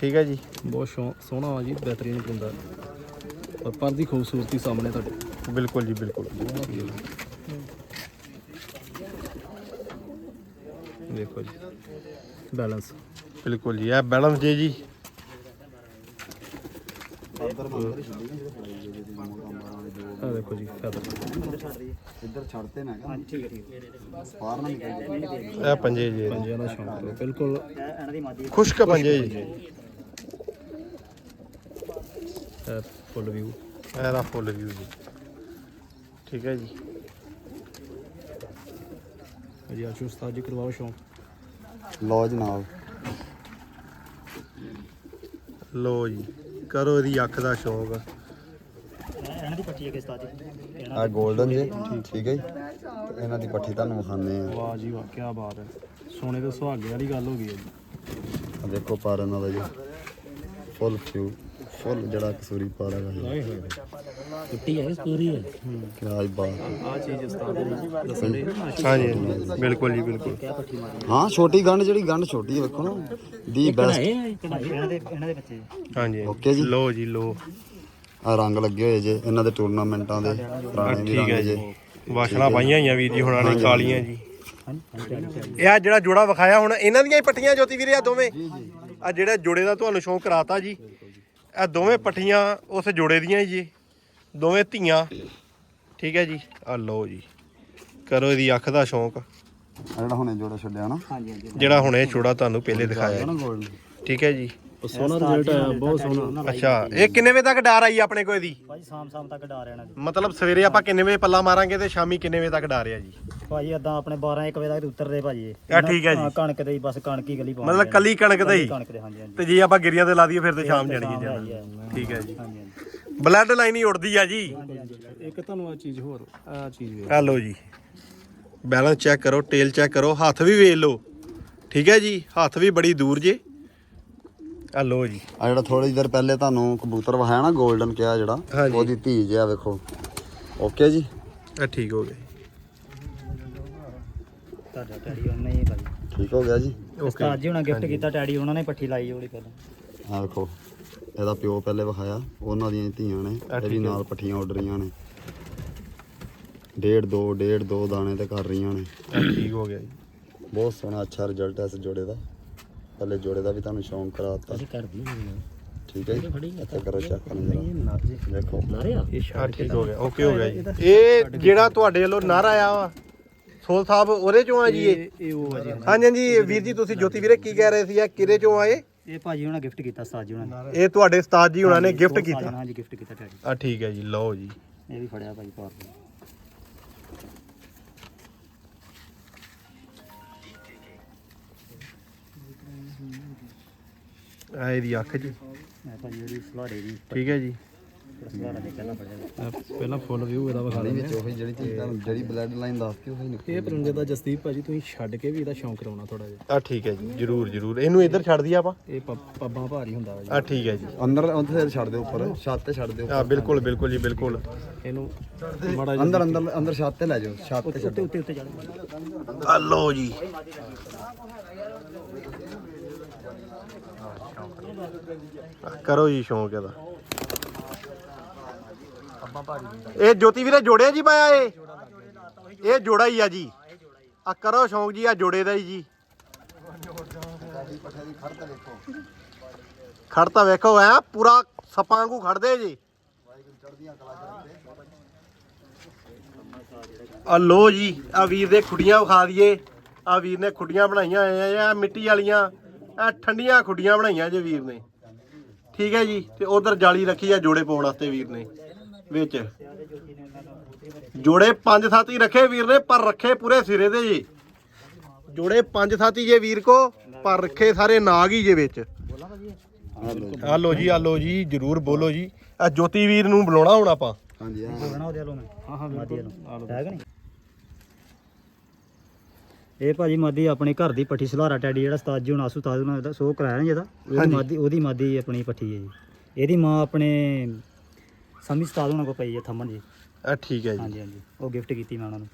ਠੀਕ ਹੈ ਜੀ। ਬਹੁਤ ਸੋਹਣਾ ਆ ਜੀ ਬਿਹਤਰੀਨ ਕੁੰਦਾ। ਔਰ ਪਰ ਦੀ ਖੂਬਸੂਰਤੀ ਸਾਹਮਣੇ ਤੁਹਾਡੇ। ਬਿਲਕੁਲ ਜੀ ਬਿਲਕੁਲ। ਦੇਖੋ ਜੀ। ਬੈਲੈਂਸ। ਬਿਲਕੁਲ ਜੀ ਇਹ ਬੈਲੈਂਸ ਜੀ ਜੀ। ਆ ਦੇਖੋ ਜੀ ਫੈਦਰ ਇੱਧਰ ਛੱਡਤੇ ਨਾ ਹੈਗਾ ਠੀਕ ਹੈ ਠੀਕ ਬਾਹਰ ਨਾ ਨਿਕਲ ਜਾਏ ਇਹ ਪੰਜੇ ਜੀ। ਇਹਦੇ। ਪੰਜਿਆਂ ਦਾ ਸ਼ੌਂਕ ਹੈ ਬਿਲਕੁਲ ਹੈ ਇਹਨਾਂ ਦੀ ਮਾਦੀ ਖੁਸ਼ਕ ਪੰਜੇ ਜੀ ਇਹ ਫੁੱਲ ਵਿਊ। ਇਹਦਾ ਫੁੱਲ ਵਿਊ ਜੀ। ਠੀਕ ਹੈ ਜੀ। ਜੀ ਆਸ਼ੂ ਉਸਤਾਦ ਜੀ ਕਰਵਾਓ ਸ਼ੌਂਕ। ਲਓ ਜਨਾਬ ਲੋ ਜੀ। ਕਰੋ ਇਹਦੀ ਅੱਖ ਦਾ ਸ਼ੌਂਕ ਇਹਨਾਂ ਦੀ ਪੱਠੀ ਹੈ ਕਿਸ ਤਾਜੀ ਇਹਨਾਂ ਆ 골ਡਨ ਜੇ ਠੀਕ ਹੈ ਜੀ। ਤੇ ਇਹਨਾਂ ਦੀ ਪੱਠੀ ਤੁਹਾਨੂੰ ਵਿਖਾਉਂਦੇ ਆ ਵਾਹ ਜੀ ਵਾਹ ਕੀ ਬਾਤ ਹੈ। ਸੋਨੇ ਦੇ ਸੁਹਾਗੇ ਵਾਲੀ ਗੱਲ ਹੋ ਗਈ ਹੈ ਜੀ। ਆ ਦੇਖੋ ਪਰ ਇਹਨਾਂ ਦਾ ਜੀ। ਫੁੱਲ ਫਿਊ ਫੁੱਲ ਜਿਹੜਾ ਕਸੂਰੀ ਪਾਰ ਹੈਗਾ ਜੀ। ਟੁੱਟੀ ਹੈ ਪੂਰੀ ਹੈ ਕੀ ਬਾਤ। ਆ ਚੀਜ਼ ਉਸਤਾਦ ਜੀ ਦੱਸਣ ਦੇ ਹਾਂਜੀ ਬਿਲਕੁਲ ਜੀ ਬਿਲਕੁਲ। ਹਾਂ ਛੋਟੀ ਗੰਢ ਜਿਹੜੀ ਗੰਢ ਛੋਟੀ ਹੈ ਵੇਖੋ ਨਾ ਦੀ ਬੈਸਟ ਇਹਨਾਂ ਦੇ ਇਹਨਾਂ ਦੇ ਬੱਚੇ। ਹਾਂਜੀ। ਓਕੇ ਜੀ। ਲੋ ਜੀ ਲੋ ਆ ਰੰਗ ਲੱਗੇ ਹੋਏ ਜੇ ਇਹਨਾਂ ਦੇ ਟੂਰਨਾਮੈਂਟਾਂ ਦੇ ਪੁਰਾਣੇ ਵੀ ਰੰਗ ਜੇ। ਵਾਸ਼ਣਾ ਪਾਈਆਂ ਹੋਈਆਂ ਵੀਰ ਜੀ ਹੁਣਾਂ ਨੇ ਕਾਲੀਆਂ ਜੀ। ਇਹ ਆ ਜਿਹੜਾ ਜੋੜਾ ਵਿਖਾਇਆ ਹੁਣ ਇਹਨਾਂ ਦੀਆਂ ਹੀ ਪੱਠੀਆਂ ਜੋਤੀ ਵੀਰੇ ਆ ਦੋਵੇਂ? ਆ ਜਿਹੜਾ ਜੋੜੇ ਦਾ ਤੁਹਾਨੂੰ ਸ਼ੌਂਕ ਕਰਾਤਾ ਜੀ ਇਹ ਦੋਵੇਂ ਪੱਠੀਆਂ ਉਸ ਜੋੜੇ ਦੀਆਂ ਹੀ ਜੀ। ਦੋਵੇਂ ਧੀਆਂ। ਠੀਕ ਹੈ ਜੀ। ਆ ਲਓ ਜੀ। ਕਰੋ ਇਹਦੀ ਅੱਖ ਦਾ ਸ਼ੌਂਕ। ਜਿਹੜਾ ਹੁਣੇ ਜੋੜਾ ਛੱਡਿਆ ਨਾ। ਹਾਂਜੀ ਹਾਂਜੀ। ਜਿਹੜਾ ਹੁਣੇ ਛੋੜਾ ਤੁਹਾਨੂੰ ਪਹਿਲੇ ਦਿਖਾਇਆ ਠੀਕ ਹੈ ਜੀ। ਸੋਹਣਾ ਰਿਜ਼ਲਟ ਆਇਆ ਬਹੁਤ ਸੋਹਣਾ। ਅੱਛਾ ਇਹ ਕਿੰਨੇ ਵਜੇ ਤੱਕ ਡਾਰ ਆਈ ਆਪਣੇ ਕੋਲ ਇਹਦੀ? ਭਾਜੀ ਸ਼ਾਮ ਸ਼ਾਮ ਤੱਕ ਡਾ ਰਹਿਣਾ ਜੀ। ਮਤਲਬ ਸਵੇਰੇ ਆਪਾਂ ਕਿੰਨੇ ਵਜੇ ਪੱਲਾ ਮਾਰਾਂਗੇ ਤੇ ਸ਼ਾਮੀ ਕਿੰਨੇ ਵਜੇ ਤੱਕ ਡਾਰ ਆ ਜੀ? ਭਾਜੀ ਏਦਾਂ ਆਪਣੇ 12 1 ਵਜੇ ਤੱਕ ਉਤਰਦੇ ਭਾਜੀ ਇਹ। ਇਹ ਠੀਕ ਹੈ ਜੀ। ਹਾਂ, ਕਣਕ ਦੇ ਹੀ ਬਸ ਕਣਕ ਹੀ ਗਲੀ ਪਾਉਂਦੇ ਮਤਲਬ ਕੱਲੀ ਕਣਕ ਤੇ ਹੀ? ਕਣਕ ਦੇ ਹਾਂਜੀ ਹਾਂਜੀ। ਤੇ ਜੇ ਆਪਾਂ ਗਿਰੀਆਂ ਤੇ ਲਾ ਦਈਏ ਫਿਰ ਤੇ ਸ਼ਾਮ ਜਾਣੀ ਦਾ ਹੈ। ਠੀਕ ਹੈ ਜੀ। ਹਾਂਜੀ ਹਾਂਜੀ। ਬਲੱਡ ਲਾਈਨ ਹੀ ਉੜਦੀ ਆ ਜੀ। ਇੱਕ ਤੁਹਾਨੂੰ ਆ ਚੀਜ਼ ਹੋਰ ਆ ਚੀਜ਼ ਵੇਖ। ਆ ਲਓ ਜੀ। ਬੈਲੈਂਸ ਚੈੱਕ ਕਰੋ ਟੇਲ ਚੈੱਕ ਕਰੋ ਹੱਥ ਵੀ ਵੇਖ ਲਓ। ਠੀਕ ਹੈ ਜੀ ਹੱਥ ਵੀ ਬੜੀ ਦੂਰ ਜੇ। ਆ ਲਓ ਜੀ। ਆ ਜਿਹੜਾ ਥੋੜੀ ਦੇਰ ਪਹਿਲੇ ਤੁਹਾਨੂੰ ਕਬੂਤਰ ਵਹਾਇਆ ਨਾ 골ਡਨ ਕਿਹਾ ਜਿਹੜਾ ਹਾਂਜੀ। ਉਹਦੀ ਧੀ ਜਿਆ ਵੇਖੋ। ਓਕੇ ਜੀ? ਇਹ ਠੀਕ ਹੋ ਗਏ ਤੁਹਾਡਾ ਟੈਡੀ ਉਹਨਾਂ ਹੀ ਭਾਜੀ ਠੀਕ ਹੋ ਗਿਆ ਜੀ? ਉਸਤਾਦ ਜੀ ਹੁਣਾਂ ਗਿਫਟ ਕੀਤਾ ਟੈਡੀ ਉਹਨਾਂ ਨੇ ਪੱਠੀ ਲਾਈ ਉਹਦੀ ਪਹਿਲਾਂ। ਆ ਵੇਖੋ। ਇਹਦਾ ਪਿਓ ਪਹਿਲੇ ਵਿਖਾਇਆ ਉਹਨਾਂ ਦੀਆਂ ਹੀ ਧੀਆਂ ਨੇ ਇਹ ਵੀ ਨਾਲ ਪੱਠੀਆਂ ਉੱਡ ਰਹੀਆਂ ਨੇ। ਡੇਢ ਦੋ ਡੇਢ ਦੋ ਦਾਣੇ ਤੇ ਕਰ ਰਹੀਆਂ ਨੇ। ਇਹ ਠੀਕ ਹੋ ਗਿਆ ਜੀ। ਬਹੁਤ ਸੋਹਣਾ ਅੱਛਾ ਰਿਜ਼ਲਟ ਹੈ ਇਸ ਜੋੜੇ ਦਾ। ਪਹਿਲੇ ਜੋੜੇ ਦਾ ਵੀ ਤੁਹਾਨੂੰ ਸ਼ੌਂਕ ਕਰਾਤਾ। ਅਸੀਂ ਕਰ ਦਈਏ ਠੀਕ ਹੈ ਜੀ? ਇੱਥੇ ਕਰੋ ਚੈੱਕ ਜਰਾ ਦੇਖੋ। ਨਾਰਿਆ ਆ? ਠੀਕ ਹੋ ਗਿਆ। ਓਕੇ ਹੋ ਗਿਆ ਜੀ। ਇਹ ਜਿਹੜਾ ਤੁਹਾਡੇ ਵੱਲੋਂ ਨਰ ਆਇਆ ਵਾ ਸੋਲ ਸਾਹਿਬ ਉਹਦੇ ਚੋਂ ਆ ਜੀ ਇਹ? ਇਹ ਉਹ ਆ ਜੀ। ਹਾਂਜੀ ਹਾਂਜੀ ਵੀਰ ਜੀ ਤੁਸੀਂ ਜੋਤੀ ਵੀਰੇ ਕੀ ਕਹਿ ਰਹੇ ਸੀ ਆ? ਕਿਹਦੇ ਚੋਂ ਆਏ ਇਹ ਭਾਜੀ ਉਹਨਾਂ ਗਿਫਟ ਕੀਤਾ ਉਸਤਾਦ ਜੀ ਉਹਨਾਂ ਨੇ। ਇਹ ਤੁਹਾਡੇ ਉਸਤਾਦ ਜੀ ਉਹਨਾਂ ਨੇ ਗਿਫਟ ਉਸਤਾਦ ਜੀ ਕੀਤਾ ਨੇ ਹਾਂਜੀ ਗਿਫਟ ਕੀਤਾ ਟੈਡੀ ਆ ਠੀਕ ਹੈ ਜੀ ਲਓ ਜੀ। ਇਹ ਵੀ ਫੜਿਆ ਭਾਜੀ ਪਾਰ ਆ ਇਹਦੀ ਅੱਖ ਜੀ। ਮੈਂ ਭਾਜੀ ਉਹਦੀ ਸਲਾੜੇ ਦੀ ਠੀਕ ਹੈ ਜੀ। ਪਹਿਲਾਂ ਫੁੱਲ ਵਿਊ ਇਹਦਾ ਵਿਖਾ ਦਿੰਦੇ ਵਿੱਚ ਉਹੀ ਜਿਹੜੀ ਚੀਜ਼ ਤੁਹਾਨੂੰ ਜਿਹੜੀ ਬਲੱਡ ਲਾਈਨ ਦੱਸਤੀ ਉਹੀ ਨਿਕਲ ਇਹ ਪਰੰਗੇ ਦਾ ਜਸਦੀਪ ਭਾਜੀ ਤੁਸੀਂ ਛੱਡ ਕੇ ਵੀ ਇਹਦਾ ਸ਼ੌਂਕ ਕਰਾਉਣਾ ਥੋੜਾ ਜਿਹਾ। ਆ ਠੀਕ ਹੈ ਜੀ ਜਰੂਰ ਜਰੂਰ। ਇਹਨੂੰ ਇੱਧਰ ਛੱਡ ਦਈਏ ਆਪਾਂ? ਇਹ ਪੱਬਾਂ ਭਾਰੀ ਹੁੰਦਾ ਵਾ ਜੀ। ਆ ਠੀਕ ਹੈ ਜੀ। ਅੰਦਰ ਉੱਥੇ ਛੱਡ ਦਿਓ ਉੱਪਰ ਛੱਤ ਤੇ ਛੱਡ ਦਿਓ ਆ ਬਿਲਕੁਲ ਬਿਲਕੁਲ ਜੀ ਬਿਲਕੁਲ। ਇਹਨੂੰ ਮਾੜਾ ਜਿਹਾ ਅੰਦਰ ਅੰਦਰ ਅੰਦਰ ਛੱਤ ਤੇ ਲੈ ਜਾਓ ਛੱਤ ਤੇ ਛੱਡੋ ਉੱਤੇ ਉੱਤੇ ਚੜ ਆ ਲਓ ਜੀ। ਕਰੋ ਜੀ ਸ਼ੌਂਕ ਇਹਦਾ। ਇਹ ਜੋਤੀ ਵੀਰੇ ਜੋੜਿਆ ਜੀ ਪਾਇਆ ਇਹ? ਇਹ ਜੋੜਾ ਹੀ ਆ ਜੀ। ਆ ਕਰੋ ਸ਼ੌਂਕ ਜੀ, ਆ ਜੋੜੇ ਦਾ ਹੀ ਜੀ। ਖੜ ਤਾਂ ਵੇਖੋ, ਐ ਪੂਰਾ ਸੱਪਾਂ ਵਾਂਗੂ ਖੜਦੇ ਜੀ। ਆ ਲੋ ਜੀ, ਆ ਵੀਰ ਦੇ ਖੁੱਡੀਆਂ ਵਿਖਾ ਦਈਏ। ਆ ਵੀਰ ਨੇ ਖੁੱਡੀਆਂ ਬਣਾਈਆਂ ਹੋਈਆਂ ਆ ਮਿੱਟੀ ਵਾਲੀਆਂ। ਆ ਠੰਡੀਆਂ ਖੁੱਡੀਆਂ ਬਣਾਈਆਂ ਜੇ ਵੀਰ ਨੇ। ਠੀਕ ਹੈ ਜੀ, ਤੇ ਉਧਰ ਜਾਲੀ ਰੱਖੀ ਆ ਜੋੜੇ ਪਾਉਣ ਵਾਸਤੇ ਵੀਰ ਨੇ। ਵਿੱਚ। ਜੋੜੇ ਪੰਜ ਸੱਤ ਹੀ ਰੱਖੇ ਵੀਰ ਨੇ ਪਰ ਰੱਖੇ ਪੂਰੇ ਸਿਰੇ ਦੇ ਜੀ। ਜੋੜੇ ਪੰਜ ਸੱਤ ਹੀ ਜੇ ਵੀਰ ਕੋ ਪਰ ਰੱਖੇ ਸਾਰੇ ਨਾਗ ਹੀ ਜੇ ਵਿੱਚ। ਆ ਲੋ ਜੀ ਆ ਲੋ ਜੀ ਜਰੂਰ ਬੋਲੋ ਜੀ। ਆ ਜੋਤੀ ਵੀਰ ਨੂੰ ਬੁਲਾਉਣਾ ਹੁਣ ਆਪਾਂ। ਹਾਂਜੀ ਹਾਂ। ਬਣਾ ਉਹਦੇ ਵੱਲੋਂ ਮੈਂ। ਹਾਂ ਹਾਂ ਮਾਦੀ ਵੱਲੋਂ। ਹੈ ਕਿ ਨਹੀਂ? ਇਹ ਭਾਜੀ ਮਾਦੀ ਆਪਣੀ ਘਰ ਦੀ ਪੱਠੀ ਸਲਾਰਾ ਟੈਡੀ ਜਿਹੜਾ ਉਸਤਾਦ ਜੀ ਹੁਣ ਆਸੂ ਤਾਜ ਉਹਨਾਂ ਦਾ ਸੋ ਕਰਾਇਆ ਨਾ ਜਿਹਦਾ ਉਹਦੀ ਮਾਦੀ ਉਹਦੀ ਮਾਦੀ ਆਪਣੀ ਪੱਠੀ ਹੈ ਜੀ। ਇਹਦੀ ਮਾਂ ਆਪਣੇ ਸਮੀ ਉਸਤਾਦ ਉਹਨਾਂ ਕੋਲ ਪਈ ਹੈ ਥੰਮਣ ਜੀ ਆ ਠੀਕ ਹੈ ਜੀ। ਹਾਂਜੀ ਹਾਂਜੀ। ਉਹ ਗਿਫਟ ਕੀਤੀ ਮੈਂ ਉਹਨਾਂ ਨੂੰ।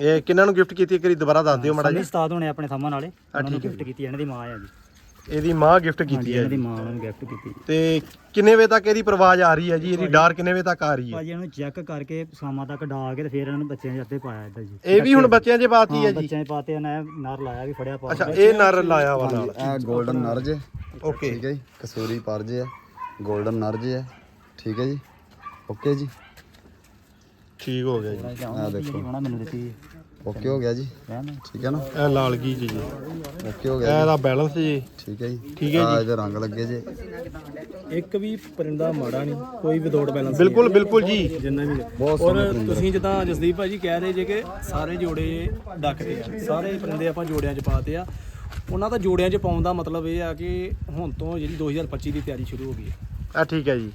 ਇਹ ਕਿਹਨਾਂ ਨੂੰ ਗਿਫਟ ਕੀਤੀ ਇੱਕ ਵਾਰੀ ਦੁਬਾਰਾ ਦੱਸ ਦਿਓ ਮਾੜਾ ਸਮੀ ਜੀ ਉਸਤਾਦ ਹੋਣੇ ਆਪਣੇ ਥੰਮਣ ਵਾਲੇ। ਉਹਨਾਂ ਨੂੰ ਹੈ ਗਿਫਟ ਕੀਤੀ ਇਹਨਾਂ ਦੀ ਮਾਂ ਹੈ ਜੀ। ਇਹਦੀ ਮਾਂ ਗਿਫਟ ਹਾਂਜੀ ਕੀਤੀ ਹੈ ਇਹਨਾਂ ਦੀ ਮਾਂ ਉਹਨਾਂ ਨੂੰ ਗਿਫਟ ਕੀਤੀ। ਤੇ ਕਿੰਨੇ ਵਜੇ ਤੱਕ ਇਹਦੀ ਪ੍ਰਵਾਜ ਆ ਰਹੀ ਹੈ ਜੀ? ਇਹਦੀ ਡਾਰ ਕਿੰਨੇ ਵਜੇ ਤੱਕ ਆ ਰਹੀ ਹੈ? ਭਾਜੀ ਇਹਨੂੰ ਚੈੱਕ ਕਰਕੇ ਸ਼ਾਮਾਂ ਤੱਕ ਡਾ ਕੇ ਤੇ ਫਿਰ ਇਹਨਾਂ ਨੂੰ ਬੱਚਿਆਂ ਦੇ ਹੱਥੇ ਪਾਇਆ ਇੱਧਰ ਜੀ। ਇਹ ਵੀ ਹੁਣ ਬੱਚਿਆਂ 'ਚ ਬਾਤ ਹੀ ਹੈ ਹਾਂ ਜੀ। ਬੱਚਿਆਂ ਦੇ ਪਾਤੇ ਨਾ ਨਰ ਲਾਇਆ ਵੀ ਫੜਿਆ ਪਾ ਅੱਛਾ ਇਹ ਨਰ ਲਾਇਆ ਵਾ ਨਾਲ। ਇਹ 골ਡਨ ਨਰ ਜੇ। ਓਕੇ। ਠੀਕ ਹੈ ਜੀ। ਕਸੂਰੀ ਪਰ ਜੇ ਹੈ 골ਡਨ ਨਰ ਜੇ ਹੈ ਠੀਕ ਹੈ ਜੀ। ਓਕੇ ਜੀ। ਠੀਕ ਹੋ ਗਿਆ ਜੀ। ਆ ਦੇਖੋ। ਮੈਨੂੰ ਦਿੱਤੀ ਓਕੇ ਹੋ ਗਿਆ ਜੀ। ਠੀਕ ਹੈ ਨਾ? ਇਹ ਲਾਲ ਗੀ ਜੀ ਜੀ? ਓਕੇ ਹੋ ਇਹ ਗਿਆ ਇਹਦਾ ਬੈਲੈਂਸ ਜੀ। ਜੀ ਠੀਕ ਹੈ ਜੀ। ਠੀਕ ਹੈ ਆ ਇਹਦੇ ਰੰਗ ਲੱਗੇ ਜੇ। ਇੱਕ ਵੀ ਪਰਿੰਦਾ ਮਾੜਾ ਨਹੀਂ ਕੋਈ ਵਿਦਆਊਟ ਬੈਲੈਂਸ ਬਿਲਕੁਲ ਬਿਲਕੁਲ ਜੀ। ਜਿੰਨਾ ਵੀ ਬਹੁਤ ਔਰ ਤੁਸੀਂ ਜਿੱਦਾਂ ਜਸਦੀਪ ਭਾਜੀ ਕਹਿ ਰਹੇ ਜੇ ਕਿ ਸਾਰੇ ਜੋੜੇ ਡੱਕਦੇ ਆ। ਸਾਰੇ ਪਰਿੰਦੇ ਆਪਾਂ ਜੋੜਿਆਂ 'ਚ ਪਾਤੇ ਆ। ਉਹਨਾਂ ਦਾ ਜੋੜਿਆਂ 'ਚ ਪਾਉਣ ਦਾ ਮਤਲਬ ਇਹ ਆ ਕਿ ਹੁਣ ਤੋਂ ਜਿਹੜੀ 2025 ਦੀ ਤਿਆਰੀ ਸ਼ੁਰੂ ਹੋ ਗਈ ਹੈ। ਆ ਠੀਕ ਹੈ ਜੀ।